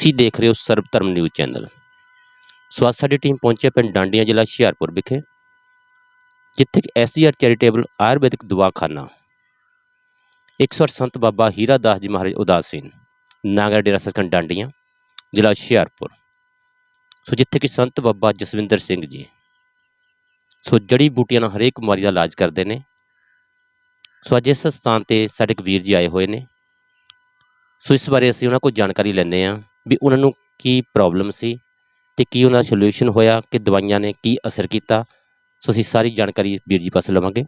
ਤੁਸੀਂ ਦੇਖ ਰਹੇ ਹੋ ਸਰਬ ਧਰਮ ਨਿਊਜ਼ ਚੈਨਲ। ਸੋ ਅੱਜ ਸਾਡੀ ਟੀਮ ਪਹੁੰਚੀ ਪਿੰਡ ਡਾਂਡੀਆਂ ਜ਼ਿਲ੍ਹਾ ਹੁਸ਼ਿਆਰਪੁਰ ਵਿਖੇ, ਜਿੱਥੇ ਕਿ ਐਸਜੀਆਰ ਚੈਰੀਟੇਬਲ ਆਯੁਰਵੈਦਿਕ ਦਵਾਖਾਨਾ। 108 ਸੰਤ ਬਾਬਾ ਹੀਰਾ ਦਾਸ ਜੀ ਮਹਾਰਾਜ ਉਦਾਸੀਨ, ਨਾਗਰ ਡੇਰਾ ਸਚਖੰਡ ਡਾਂਡੀਆਂ, ਜ਼ਿਲ੍ਹਾ ਹੁਸ਼ਿਆਰਪੁਰ। ਸੋ ਜਿੱਥੇ ਕਿ ਸੰਤ ਬਾਬਾ ਜਸਵਿੰਦਰ ਸਿੰਘ ਜੀ, ਸੋ ਜੜੀ ਬੂਟੀਆਂ ਨਾਲ ਹਰੇਕ ਬਿਮਾਰੀ ਦਾ ਇਲਾਜ ਕਰਦੇ ਨੇ। ਸੋ ਅੱਜ ਇਸ ਸਥਾਨ ਤੇ ਸਾਡੇ ਇੱਕ ਵੀਰ ਜੀ ਆਏ ਹੋਏ ਨੇ। ਸੋ ਇਸ ਬਾਰੇ ਅਸੀਂ ਉਹਨਾਂ ਕੋਲ ਜਾਣਕਾਰੀ ਲੈਂਦੇ ਹਾਂ। ਵੀ ਉਹਨਾਂ ਨੂੰ ਕੀ ਪ੍ਰੋਬਲਮ ਸੀ ਤੇ ਕੀ ਉਹਨਾਂ ਦਾ ਸੋਲੂਸ਼ਨ ਹੋਇਆ ਕਿ ਦਵਾਈਆਂ ਨੇ ਕੀ ਅਸਰ ਕੀਤਾ? ਸੋ ਅਸੀਂ ਸਾਰੀ ਜਾਣਕਾਰੀ ਵੀਰ ਜੀ ਪਾਸੋਂ ਲਵਾਂਗੇ।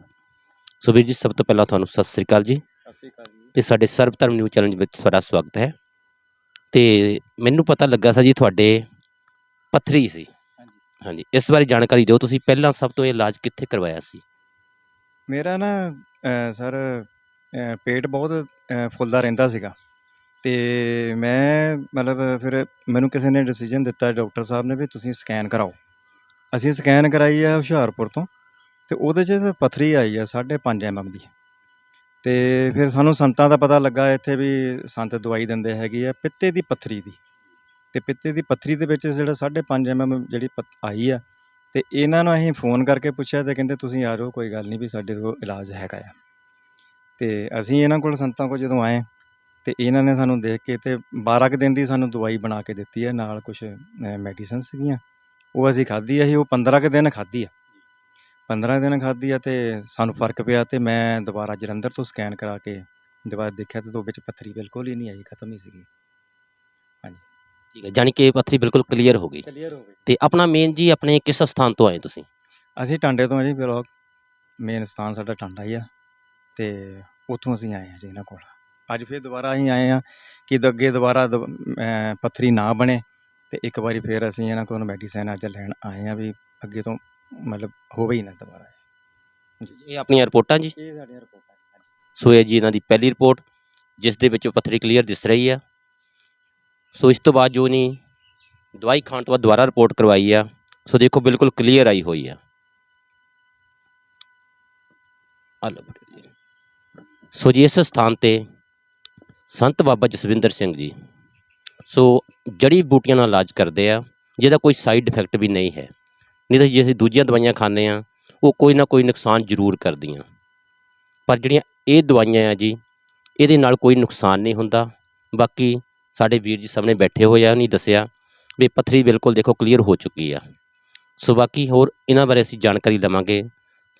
ਸੋ ਵੀਰ ਜੀ ਸਭ ਤੋਂ ਪਹਿਲਾਂ ਤੁਹਾਨੂੰ ਸਤਿ ਸ੍ਰੀ ਅਕਾਲ ਜੀ। ਸਤਿ ਸ਼੍ਰੀ ਅਕਾਲ ਜੀ। ਤੇ ਸਾਡੇ ਸਰਬ ਧਰਮ ਨਿਊਜ਼ ਚੈਨਲ ਵਿੱਚ ਤੁਹਾਡਾ ਸਵਾਗਤ ਹੈ। ਤੇ ਮੈਨੂੰ ਪਤਾ ਲੱਗਾ ਸੀ ਜੀ ਤੁਹਾਡੇ ਪੱਥਰੀ ਸੀ। ਹਾਂਜੀ। ਹਾਂਜੀ ਇਸ ਬਾਰੇ ਜਾਣਕਾਰੀ ਦਿਓ। ਤੁਸੀਂ ਪਹਿਲਾਂ ਸਭ ਤੋਂ ਇਹ ਇਲਾਜ ਕਿੱਥੇ ਕਰਵਾਇਆ ਸੀ? ਮੇਰਾ ਨਾ ਸਰ ਪੇਟ ਬਹੁਤ ਫੁੱਲਦਾ ਰਹਿੰਦਾ ਸੀਗਾ। ਅਤੇ ਮੈਂ ਮਤਲਬ ਫਿਰ ਮੈਨੂੰ ਕਿਸੇ ਨੇ ਡਿਸੀਜਨ ਦਿੱਤਾ ਡਾਕਟਰ ਸਾਹਿਬ ਨੇ ਵੀ ਤੁਸੀਂ ਸਕੈਨ ਕਰਾਓ। ਅਸੀਂ ਸਕੈਨ ਕਰਾਈ ਆ ਹੁਸ਼ਿਆਰਪੁਰ ਤੋਂ ਅਤੇ ਉਹਦੇ 'ਚ ਤਾਂ ਪੱਥਰੀ ਆਈ ਆ 5.5 ਐਮਐਮ ਦੀ। ਤੇ ਫਿਰ ਸਾਨੂੰ ਸੰਤਾਂ ਦਾ ਪਤਾ ਲੱਗਾ ਇੱਥੇ ਵੀ ਸੰਤ ਦਵਾਈ ਦਿੰਦੇ ਹੈਗੇ ਆ ਪਿੱਤੇ ਦੀ ਪੱਥਰੀ ਦੀ। ਤੇ ਪਿੱਤੇ ਦੀ ਪੱਥਰੀ ਦੇ ਵਿੱਚ ਜਿਹੜਾ 5.5 ਐਮਐਮ ਜਿਹੜੀ ਪੱਥ- ਆਈ ਆ ਤੇ ਇਹਨਾਂ ਨੂੰ ਅਸੀਂ ਫੋਨ ਕਰਕੇ ਪੁੱਛਿਆ ਤੇ ਕਹਿੰਦੇ ਤੁਸੀਂ ਆ ਜਾਓ, ਕੋਈ ਗੱਲ ਨਹੀਂ ਵੀ ਸਾਡੇ ਕੋਲ ਇਲਾਜ ਹੈਗਾ ਆ। ਤੇ ਅਸੀਂ ਇਹਨਾਂ ਕੋਲ ਸੰਤਾਂ ਕੋਲ ਜਦੋਂ ਆਏ ਤੇ ਇਹਨਾਂ ਨੇ ਸਾਨੂੰ ਦੇਖ ਕੇ ਤੇ 12 ਕੁ ਦਿਨ ਦੀ ਸਾਨੂੰ ਦਵਾਈ ਬਣਾ ਕੇ ਦਿੱਤੀ ਹੈ ਨਾਲ ਕੁਝ ਮੈਡੀਸਨ ਸੀਗੀਆਂ। ਉਹ ਅਸੀਂ ਖਾਧੀ ਆ ਅਸੀਂ ਉਹ 15 ਕੁ ਦਿਨ ਖਾਧੀ ਆ। 15 ਦਿਨ ਖਾਧੀ ਆ ਤੇ ਸਾਨੂੰ ਫ਼ਰਕ ਪਿਆ ਤੇ ਮੈਂ ਦੁਬਾਰਾ ਜਲੰਧਰ ਤੋਂ ਸਕੈਨ ਕਰਾ ਕੇ ਦੁਬਾਰਾ ਦੇਖਿਆ ਤੇ ਉਹ ਵਿੱਚ ਪੱਥਰੀ ਬਿਲਕੁਲ ਹੀ ਨਹੀਂ ਆਈ ਖਤਮ ਹੀ ਸੀਗੀ। ਠੀਕ ਹੈ ਜਾਣੀ ਕਿ ਪੱਥਰੀ ਬਿਲਕੁਲ ਕਲੀਅਰ ਹੋ ਗਈ। ਕਲੀਅਰ ਹੋ ਗਈ। ਤੇ ਆਪਣਾ ਮੇਨ ਜੀ ਆਪਣੇ ਕਿਸ ਸਥਾਨ ਤੋਂ ਆਏ ਤੁਸੀਂ? ਅਸੀਂ ਟਾਂਡੇ ਤੋਂ ਆ ਜੀ ਬਲੌਕ। ਮੇਨ ਸਥਾਨ ਸਾਡਾ ਟਾਂਡਾ ਹੀ ਆ ਤੇ ਉੱਥੋਂ ਅਸੀਂ ਆਏ ਆ ਜੀ ਇਹਨਾਂ ਕੋਲ। ਅੱਜ ਫਿਰ ਦੁਬਾਰਾ ਅਸੀਂ ਆਏ ਆ ਕਿ ਦ- ਅੱਗੇ ਦੁਬਾਰਾ ਦ- ਅਮ ਪੱਥਰੀ ਨਾ ਬਣੇ ਤੇ ਇੱਕ ਵਾਰੀ ਫਿਰ ਅਸੀਂ ਇਹਨਾਂ ਕੋਲ ਮੈਡੀਸਨ ਅੱਜ ਲੈਣ ਆਏ ਆ ਵੀ ਅੱਗੇ ਤੋਂ ਮਤਲਬ ਹੋਵੇ ਹੀ ਨਾ ਦੁਬਾਰਾ। ਇਹ ਆਪਣੀਆਂ ਰਿਪੋਰਟਾਂ ਜੀ? ਇਹ ਸਾਡੀਆਂ ਰਿਪੋਰਟਾਂ ਸੋ ਇਹ ਜੀ ਇਹਨਾਂ ਦੀ ਪਹਿਲੀ ਰਿਪੋਰਟ ਜਿਸ ਦੇ ਵਿੱਚ ਪੱਥਰੀ ਕਲੀਅਰ ਦਿਸ ਰਹੀ ਆ। ਸੋ ਇਸ ਤੋਂ ਬਾਅਦ ਜੋ ਨਹੀਂ ਦਵਾਈ ਖਾਣ ਤੋਂ ਬਾਅਦ ਦੁਬਾਰਾ ਰਿਪੋਰਟ ਕਰਵਾਈ ਆ ਸੋ ਦੇਖੋ ਬਿਲਕੁਲ ਕਲੀਅਰ ਆਈ ਹੋਈ ਆ। ਆ ਲਓ ਬੇਟੇ ਜੀ। ਸੋ ਜੀ ਇਸ ਸਥਾਨ ਤੇ ਸੰਤ ਬਾਬਾ ਜਸਵਿੰਦਰ ਸਿੰਘ ਜੀ। ਸੋ ਜੜੀ ਬੂਟੀਆਂ ਨਾਲ ਇਲਾਜ ਕਰਦੇ ਆ, ਜਿਹਦਾ ਕੋਈ ਸਾਈਡ ਇਫੈਕਟ ਵੀ ਨਹੀਂ ਹੈ। ਨਹੀਂ ਤਾਂ ਜੇ ਅਸੀਂ ਦੂਜੀਆਂ ਦਵਾਈਆਂ ਖਾਂਦੇ ਆ, ਉਹ ਕੋਈ ਨਾ ਕੋਈ ਨੁਕਸਾਨ ਜ਼ਰੂਰ ਕਰਦੀਆਂ। ਪਰ ਜਿਹੜੀਆਂ ਇਹ ਦਵਾਈਆਂ ਆ ਜੀ, ਇਹਦੇ ਨਾਲ ਕੋਈ ਨੁਕਸਾਨ ਨਹੀਂ ਹੁੰਦਾ। ਬਾਕੀ ਸਾਡੇ ਵੀਰ ਜੀ ਸਾਹਮਣੇ ਬੈਠੇ ਹੋਏ ਆ, ਉਹਨੇ ਦੱਸਿਆ ਵੀ ਪੱਥਰੀ ਬਿਲਕੁਲ ਦੇਖੋ ਕਲੀਅਰ ਹੋ ਚੁੱਕੀ ਆ। ਸੋ ਬਾਕੀ ਹੋਰ ਇਹਨਾਂ ਬਾਰੇ ਅਸੀਂ ਜਾਣਕਾਰੀ ਲਵਾਂਗੇ।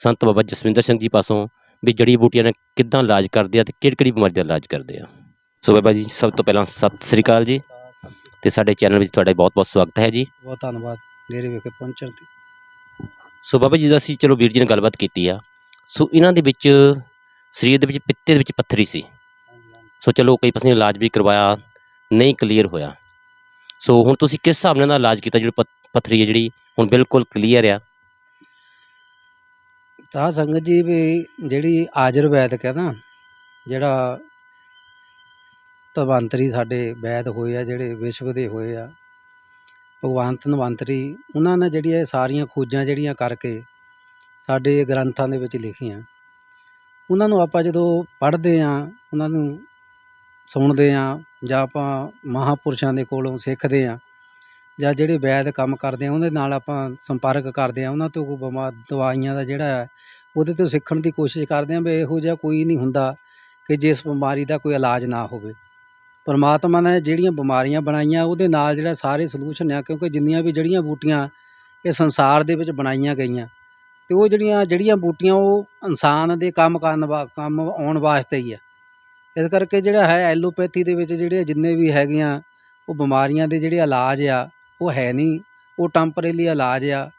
ਸੰਤ ਬਾਬਾ ਜਸਵਿੰਦਰ ਸਿੰਘ ਜੀ ਪਾਸੋਂ ਵੀ ਜੜੀ ਬੂਟੀਆਂ ਨਾਲ ਕਿੱਦਾਂ ਇਲਾਜ ਕਰਦੇ ਆ ਤੇ ਕਿਹੜੀ ਕਿਹੜੀ ਬਿਮਾਰੀ ਦਾ ਇਲਾਜ ਕਰਦੇ ਆ। ਸੋ ਬਾਬਾ ਜੀ ਸਭ ਤੋਂ ਪਹਿਲਾਂ ਸਤਿ ਸ੍ਰੀ ਅਕਾਲ ਜੀ ਤੇ ਸਾਡੇ ਚੈਨਲ ਵਿੱਚ ਤੁਹਾਡਾ ਬਹੁਤ ਬਹੁਤ ਸਵਾਗਤ ਹੈ ਜੀ। ਬਹੁਤ ਧੰਨਵਾਦ ਡੇਰੇ ਵਿਖੇ ਪਹੁੰਚਣ ਤੇ। ਸੋ ਬਾਬਾ ਜੀ ਦਾ ਅਸੀਂ ਚਲੋ ਵੀਰ ਜੀ ਨਾਲ ਗੱਲਬਾਤ ਕੀਤੀ ਆ ਸੋ ਇਹਨਾਂ ਦੇ ਵਿੱਚ ਸਰੀਰ ਦੇ ਵਿੱਚ ਪਿੱਤੇ ਦੇ ਵਿੱਚ ਪੱਥਰੀ ਸੀ। ਸੋ ਚਲੋ ਕਈ ਪਾਸੇ ਇਲਾਜ ਵੀ ਕਰਵਾਇਆ ਨਹੀਂ ਕਲੀਅਰ ਹੋਇਆ। ਸੋ ਹੁਣ ਤੁਸੀਂ ਕਿਸ ਹਿਸਾਬ ਨਾਲ ਇਲਾਜ ਕੀਤਾ ਜਿਹੜੀ ਪੱਥ- ਪੱਥਰੀ ਹੈ ਜਿਹੜੀ ਹੁਣ ਬਿਲਕੁਲ ਕਲੀਅਰ ਆ? ਤਾਂ ਸੰਗਤ ਜੀ ਵੀ ਜਿਹੜੀ ਆਯੁਰਵੈਦਿਕ ਹੈ ਨਾ ਜਿਹੜਾ ਤਵੰਤਰੀ ਸਾਡੇ ਵੈਦ ਹੋਏ ਆ, ਜਿਹੜੇ ਵਿਸ਼ਵ ਦੇ ਹੋਏ ਆ। ਭਗਵਾਨ ਧਨਵੰਤਰੀ ਉਹਨਾਂ ਨੇ ਜਿਹੜੀਆਂ ਇਹ ਸਾਰੀਆਂ ਖੋਜਾਂ ਜਿਹੜੀਆਂ ਕਰਕੇ ਸਾਡੇ ਗ੍ਰੰਥਾਂ ਦੇ ਵਿੱਚ ਲਿਖੀਆਂ। ਉਹਨਾਂ ਨੂੰ ਆਪਾਂ ਜਦੋਂ ਪੜ੍ਹਦੇ ਆ, ਉਹਨਾਂ ਨੂੰ ਸੁਣਦੇ ਆ, ਜਾਂ ਆਪਾਂ ਮਹਾਪੁਰਸ਼ਾਂ ਦੇ ਕੋਲੋਂ ਸਿੱਖਦੇ ਆ, ਜਾਂ ਜਿਹੜੇ ਵੈਦ ਕੰਮ ਕਰਦੇ ਆ, ਉਹਦੇ ਨਾਲ ਆਪਾਂ ਸੰਪਰਕ ਕਰਦੇ ਆ, ਉਹਨਾਂ ਤੋਂ ਕੋਈ ਬਿਮਾ, ਦਵਾਈਆਂ ਦਾ ਜਿਹੜਾ ਹੈ, ਉਹਦੇ ਤੋਂ ਸਿੱਖਣ ਦੀ ਕੋਸ਼ਿਸ਼ ਕਰਦੇ ਆ ਵੀ ਇਹੋ ਜਿਹਾ ਕੋਈ ਨਹੀਂ ਹੁੰਦਾ ਕਿ ਜਿਸ ਬਿਮਾਰੀ ਦਾ ਕੋਈ ਇਲਾਜ ਨਾ ਹੋਵੇ। ਪਰਮਾਤਮਾ ਨੇ ਜਿਹੜੀਆਂ ਬਿਮਾਰੀਆਂ ਬਣਾਈਆਂ, ਉਹਦੇ ਨਾਲ ਜਿਹੜਾ ਸਾਰੇ ਸੋਲੂਸ਼ਨ ਆ, ਕਿਉਂਕਿ ਜਿੰਨੀਆਂ ਵੀ ਜੜੀਆਂ ਬੂਟੀਆਂ ਇਹ ਸੰਸਾਰ ਦੇ ਵਿੱਚ ਬਣਾਈਆਂ ਗਈਆਂ। ਅਤੇ ਉਹ ਜਿਹੜੀਆਂ ਜੜੀਆਂ ਬੂਟੀਆਂ, ਉਹ ਇਨਸਾਨ ਦੇ ਕੰਮ ਕਰਨ ਵਾ, ਕੰਮ ਆਉਣ ਵਾਸਤੇ ਹੀ ਆ। ਇਸ ਕਰਕੇ ਜਿਹੜਾ ਹੈ ਐਲੋਪੈਥੀ ਦੇ ਵਿੱਚ ਜਿਹੜੇ ਜਿੰਨੇ ਵੀ ਹੈਗੀਆਂ ਉਹ ਬਿਮਾਰੀਆਂ ਦੇ ਜਿਹੜੇ ਇਲਾਜ ਆ, ਉਹ ਹੈ ਨਹੀਂ। ਉਹ ਟੈਂਪਰੇਰੀ ਇਲਾਜ ਆ।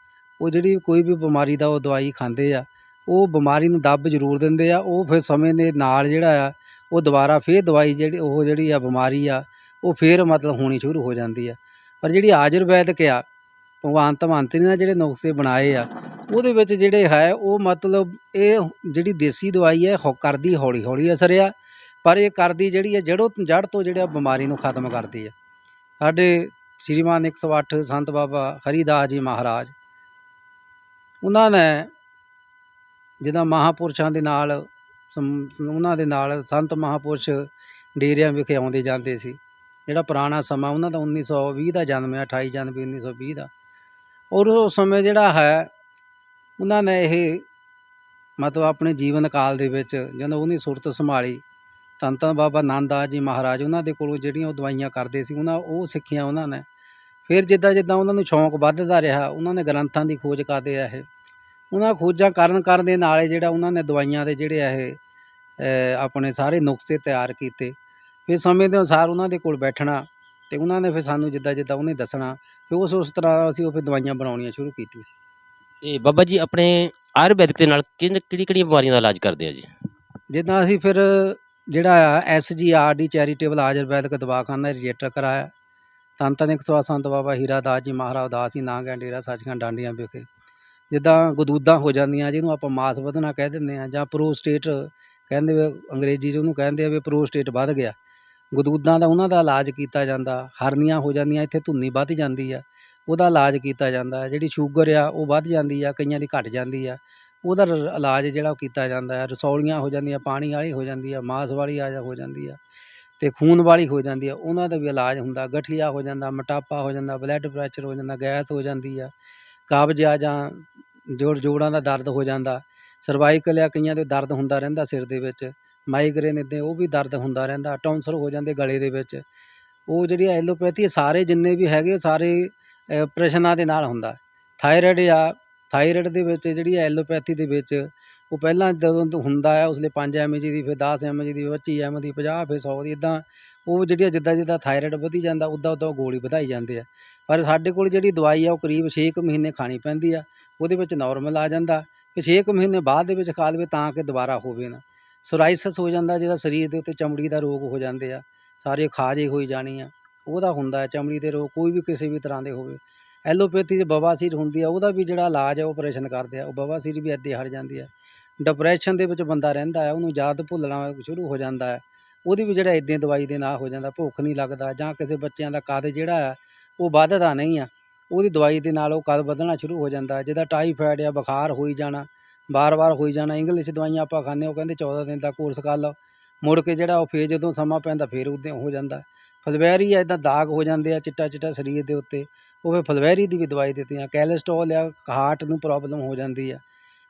ਉਹ ਜਿਹੜੀ ਕੋਈ ਵੀ ਬਿਮਾਰੀ ਦਾ ਉਹ ਦਵਾਈ ਖਾਂਦੇ ਆ, ਉਹ ਬਿਮਾਰੀ ਨੂੰ ਦੱਬ ਜ਼ਰੂਰ ਦਿੰਦੇ ਆ। ਉਹ ਫਿਰ ਸਮੇਂ ਦੇ ਨਾਲ ਜਿਹੜਾ ਆ ਉਹ ਦੁਬਾਰਾ ਫੇਰ ਦਵਾਈ ਜਿਹੜੀ, ਉਹ ਜਿਹੜੀ ਆ ਬਿਮਾਰੀ ਆ, ਉਹ ਫੇਰ ਮਤਲਬ ਹੋਣੀ ਸ਼ੁਰੂ ਹੋ ਜਾਂਦੀ ਆ। ਪਰ ਜਿਹੜੀ ਆਯੁਰਵੈਦਿਕ ਆ ਭਗਵਾਨ ਧਮੰਤਰੀ ਨੇ ਜਿਹੜੇ ਨੁਸਖੇ ਬਣਾਏ ਆ, ਉਹਦੇ ਵਿੱਚ ਜਿਹੜੇ ਹੈ, ਉਹ ਮਤਲਬ ਇਹ ਜਿਹੜੀ ਦੇਸੀ ਦਵਾਈ ਹੈ ਹੋ ਕਰਦੀ ਹੌਲੀ ਹੌਲੀ ਅਸਰ ਆ, ਪਰ ਇਹ ਕਰਦੀ ਜਿਹੜੀ ਹੈ ਜੜੋਂ ਜੜ ਤੋਂ ਜਿਹੜਾ ਬਿਮਾਰੀ ਨੂੰ ਖਤਮ ਕਰਦੀ ਆ। ਸਾਡੇ ਸ਼੍ਰੀਮਾਨ 108 ਸੰਤ ਬਾਬਾ ਹਰੀਦਾਸ ਜੀ ਮਹਾਰਾਜ, ਉਹਨਾਂ ਨੇ ਜਿਹਦਾ ਮਹਾਪੁਰਸ਼ਾਂ ਦੇ ਨਾਲ ਸਮ- ਉਹਨਾਂ ਦੇ ਨਾਲ ਸੰਤ ਮਹਾਪੁਰਸ਼ ਡੇਰਿਆਂ ਵਿਖੇ ਆਉਂਦੇ ਜਾਂਦੇ ਸੀ। ਜਿਹੜਾ ਪੁਰਾਣਾ ਸਮਾਂ, ਉਹਨਾਂ ਦਾ 1920 ਦਾ ਜਨਮ ਹੈ 28 ਜਨਵਰੀ 1920 ਦਾ। ਔਰ ਉਸ ਸਮੇਂ ਜਿਹੜਾ ਹੈ, ਉਹਨਾਂ ਨੇ ਇਹ ਮਤਲਬ ਆਪਣੇ ਜੀਵਨ ਕਾਲ ਦੇ ਵਿੱਚ ਜਦੋਂ ਉਹਨੇ ਸੁਰਤ ਸੰਭਾਲੀ, ਧੰਨ ਧੰਨ ਬਾਬਾ ਨਾਨਦਾਸ ਜੀ ਮਹਾਰਾਜ, ਉਹਨਾਂ ਦੇ ਕੋਲੋਂ ਜਿਹੜੀਆਂ ਉਹ ਦਵਾਈਆਂ ਕਰਦੇ ਸੀ, ਉਹਨਾਂ, ਉਹ ਸਿੱਖੀਆਂ ਉਹਨਾਂ ਨੇ। ਫਿਰ ਜਿੱਦਾਂ ਜਿੱਦਾਂ ਉਹਨਾਂ ਨੂੰ ਸ਼ੌਂਕ ਵੱਧਦਾ ਰਿਹਾ, ਉਹਨਾਂ ਨੇ ਗ੍ਰੰਥਾਂ ਦੀ ਖੋਜ ਕਰਦੇ ਆ ਇਹ ਉਹਨਾਂ ਖੋਜਾਂ ਕਰਨ ਕਰਨ ਦੇ ਨਾਲ ਜਿਹੜਾ ਉਹਨਾਂ ਨੇ ਦਵਾਈਆਂ ਦੇ ਜਿਹੜੇ ਆ ਇਹ ਆਪਣੇ ਸਾਰੇ ਨੁਕਸੇ ਤਿਆਰ ਕੀਤੇ। ਫਿਰ ਸਮੇਂ ਦੇ ਅਨੁਸਾਰ ਉਹਨਾਂ ਦੇ ਕੋਲ ਬੈਠਣਾ ਤੇ ਉਹਨਾਂ ਨੇ ਫਿਰ ਸਾਨੂੰ ਜਿੱਦਾਂ ਜਿੱਦਾਂ ਉਹਨੇ ਦੱਸਣਾ ਫਿਰ ਉਸ ਉਸ ਤਰ੍ਹਾਂ ਅਸੀਂ ਉਹ ਫਿਰ ਦਵਾਈਆਂ ਬਣਾਉਣੀਆਂ ਸ਼ੁਰੂ ਕੀਤੀਆਂ। ਤੇ ਬਾਬਾ ਜੀ ਆਪਣੇ ਆਯੁਰਵੈਦਿਕ ਦੇ ਨਾਲ ਕਿਹੜੀ ਕਿਹੜੀ ਕਿਹੜੀਆਂ ਬਿਮਾਰੀਆਂ ਦਾ ਇਲਾਜ ਕਰਦੇ ਆ ਜੀ? ਜਿੱਦਾਂ ਅਸੀਂ ਫਿਰ ਜਿਹੜਾ S G R D charitable Ayurvedic ਦਵਾਖਾਨਾ register ਕਰਾਇਆ। ਧੰਨ ਧੰਨ ਇੱਕ ਸੌ ਸੰਤ ਬਾਬਾ ਹੀਰਾ ਦਾਸ ਜੀ ਮਹਾਰਾਜ ਦਾਸ ਜੀ ਨਾਂ ਹੈ ਡੇਰਾ ਸੱਚਖੰਡ ਡਾਂਡੀਆਂ ਵਿਖੇ। ਜਿੱਦਾਂ ਗਦੂਦਾਂ ਹੋ ਜਾਂਦੀਆਂ ਜਿਹਨੂੰ ਆਪਾਂ ਮਾਸ ਵਧਣਾ ਕਹਿ ਦਿੰਦੇ ਆ ਜਾਂ ਪ੍ਰੋਸਟੇਟ ਕਹਿੰਦੇ ਵੇ ਅੰਗਰੇਜ਼ੀ 'ਚ ਉਹਨੂੰ ਕਹਿੰਦੇ ਆ ਵੀ ਪ੍ਰੋਸਟੇਟ ਵੱਧ ਗਿਆ। ਗਦੂਦਾਂ ਦਾ ਉਹਨਾਂ ਦਾ ਇਲਾਜ ਕੀਤਾ ਜਾਂਦਾ, ਹਰਨੀਆਂ ਹੋ ਜਾਂਦੀਆਂ, ਇੱਥੇ ਧੁੰਨੀ ਵੱਧ ਜਾਂਦੀ ਆ, ਉਹਦਾ ਇਲਾਜ ਕੀਤਾ ਜਾਂਦਾ, ਜਿਹੜੀ ਸ਼ੂਗਰ ਆ ਉਹ ਵੱਧ ਜਾਂਦੀ ਆ, ਕਈਆਂ ਦੀ ਘਟ ਜਾਂਦੀ ਆ, ਉਹਦਾ ਰ- ਇਲਾਜ ਜਿਹੜਾ ਉਹ ਕੀਤਾ ਜਾਂਦਾ ਹੈ ਰਸੌਲੀਆਂ ਹੋ ਜਾਂਦੀਆਂ, ਪਾਣੀ ਵਾਲੀ ਹੋ ਜਾਂਦੀ ਆ, ਮਾਸ ਵਾਲੀ ਆ ਜਾ ਹੋ ਜਾਂਦੀ ਆ, ਤੇ ਖੂਨ ਵਾਲੀ ਹੋ ਜਾਂਦੀ ਆ, ਉਹਨਾਂ ਦਾ ਵੀ ਇਲਾਜ ਹੁੰਦਾ ਗਠੀਆ ਹੋ ਜਾਂਦਾ, ਮੋਟਾਪਾ ਹੋ ਜਾਂਦਾ, ਬਲੱਡ ਪ੍ਰੈਸ਼ਰ ਹੋ ਜਾਂਦਾ, ਗੈਸ ਹੋ ਜਾਂਦੀ ਆ ਕਬਜ਼ ਆ ਜਾਂ ਜੋੜ ਜੋੜਾਂ ਦਾ ਦਰਦ ਹੋ ਜਾਂਦਾ। ਸਰਵਾਈਕਲ ਆ ਕਈਆਂ ਦੇ ਦਰਦ ਹੁੰਦਾ ਰਹਿੰਦਾ ਸਿਰ ਦੇ ਵਿੱਚ। ਮਾਈਗ੍ਰੇਨ ਇੱਦਾਂ ਉਹ ਵੀ ਦਰਦ ਹੁੰਦਾ ਰਹਿੰਦਾ ਟੌਂਸਲ ਹੋ ਜਾਂਦੇ ਗਲੇ ਦੇ ਵਿੱਚ। ਉਹ ਜਿਹੜੀ ਐਲੋਪੈਥੀ ਸਾਰੇ ਜਿੰਨੇ ਵੀ ਹੈਗੇ ਸਾਰੇ ਪ੍ਰਸ਼ਨਾਂ ਦੇ ਨਾਲ ਹੁੰਦਾ। ਥਾਇਰਾਇਡ ਆ ਥਾਇਰਾਇਡ ਦੇ ਵਿੱਚ ਜਿਹੜੀ ਐਲੋਪੈਥੀ ਦੇ ਵਿੱਚ ਉਹ ਪਹਿਲਾਂ ਜਦੋਂ ਤੋਂ ਹੁੰਦਾ ਆ, ਉਸਲੇ 5 ਐਮਜੀ ਦੀ, ਫਿਰ 10 ਐਮਜੀ ਦੀ 25 ਐਮ ਦੀ 50 ਫਿਰ 100 ਦੀ, ਇਦਾਂ ਉਹ ਜਿਹੜੀਆਂ ਜਿੱਦਾਂ ਜਿੱਦਾਂ ਥਾਇਰਾਇਡ ਵਧੀ ਜਾਂਦਾ ਉੱਦਾਂ ਉੱਦਾਂ ਉਹ ਗੋਲੀ ਵਧਾਈ ਜਾਂਦੇ ਆ। ਪਰ ਸਾਡੇ ਕੋਲ ਜਿਹੜੀ ਦਵਾਈ ਆ, ਉਹ ਕਰੀਬ 6 ਕੁ ਮਹੀਨੇ ਖਾਣੀ ਪੈਂਦੀ ਆ। ਉਹਦੇ ਵਿੱਚ ਨਾਰਮਲ ਆ ਜਾਂਦਾ। ਫਿਰ 6 ਕੁ ਮਹੀਨੇ ਬਾਅਦ ਦੇ ਵਿੱਚ ਖਾ ਲਵੇ ਤਾਂ ਕਿ ਦੁਬਾਰਾ ਹੋਵੇ ਨਾ। ਸੋਰਾਇਸਿਸ ਹੋ ਜਾਂਦਾ ਜਿਹਦਾ ਸਰੀਰ ਦੇ ਉੱਤੇ ਚਮੜੀ ਦਾ ਰੋਗ ਹੋ ਜਾਂਦੇ ਆ। ਸਾਰੇ ਖਾਜੇ ਹੋਈ ਜਾਣੀ ਆ। ਉਹਦਾ ਹੁੰਦਾ ਹੈ ਚਮੜੀ ਦੇ ਰੋਗ, ਕੋਈ ਵੀ ਕਿਸੇ ਵੀ ਤਰ੍ਹਾਂ ਦੇ ਹੋਵੇ। ਐਲੋਪੈਥੀ 'ਚ ਬਵਾਸੀਰ ਹੁੰਦੀ ਆ, ਉਹਦਾ ਵੀ ਜਿਹੜਾ ਇਲਾਜ ਆ, ਉਹ ਆਪਰੇਸ਼ਨ ਕਰਦੇ ਆ। ਉਹ ਬਵਾਸੀਰ ਵੀ ਇੱਦਾਂ ਹਟ ਜਾਂਦੀ ਹੈ ਡਿਪਰੈਸ਼ਨ ਦੇ ਵਿੱਚ ਬੰਦਾ ਰਹਿੰਦਾ ਹੈ ਉਹਨੂੰ ਯਾਦ ਭੁੱਲਣਾ ਸ਼ੁਰੂ ਹੋ ਜਾਂਦਾ ਹੈ ਉਹਦੀ ਵੀ ਜਿਹੜਾ ਇੱਦਾਂ ਦਵਾਈ ਦੇ ਨਾਲ ਹੋ ਜਾਂਦਾ, ਭੁੱਖ ਨਹੀਂ ਲੱਗਦਾ ਜਾਂ ਕਿਸੇ ਬੱਚਿਆਂ ਦਾ ਕੱਦ ਜਿਹੜਾ ਹੈ ਉਹ ਵੱਧਦਾ ਨਹੀਂ ਆ। ਉਹਦੀ ਦਵਾਈ ਦੇ ਨਾਲ ਉਹ ਕੱਦ ਵਧਣਾ ਸ਼ੁਰੂ ਹੋ ਜਾਂਦਾ। ਹੈ ਜਿਹਦਾ ਟਾਈਫਾਇਡ ਆ, ਬੁਖਾਰ ਹੋਈ ਜਾਣਾ ਵਾਰ ਵਾਰ ਹੋਈ ਜਾਣਾ। ਇੰਗਲਿਸ਼ ਦਵਾਈਆਂ ਆਪਾਂ ਖਾਂਦੇ ਉਹ ਕਹਿੰਦੇ 14 ਦਿਨ ਦਾ ਕੋਰਸ ਕਰ ਲਓ। ਮੁੜ ਕੇ ਜਿਹੜਾ ਉਹ ਫੇਰ ਜਦੋਂ ਸਮਾਂ ਪੈਂਦਾ, ਫੇਰ ਉਦਾਂ ਹੋ ਜਾਂਦਾ। ਫਲਵੈਰੀ ਆ ਇਦਾਂ ਦਾਗ ਹੋ ਜਾਂਦੇ ਆ, ਚਿੱਟਾ ਚਿੱਟਾ ਸਰੀਰ ਦੇ ਉੱਤੇ। ਉਹ ਫਿਰ ਫਲਵੈਰੀ ਦੀ ਵੀ ਦਵਾਈ ਦਿੱਤੀ ਆ। ਕੈਲਸਟ੍ਰੋਲ ਆ ਹਾਰਟ ਨੂੰ ਪ੍ਰੋਬਲਮ ਹੋ ਜਾਂਦੀ ਆ।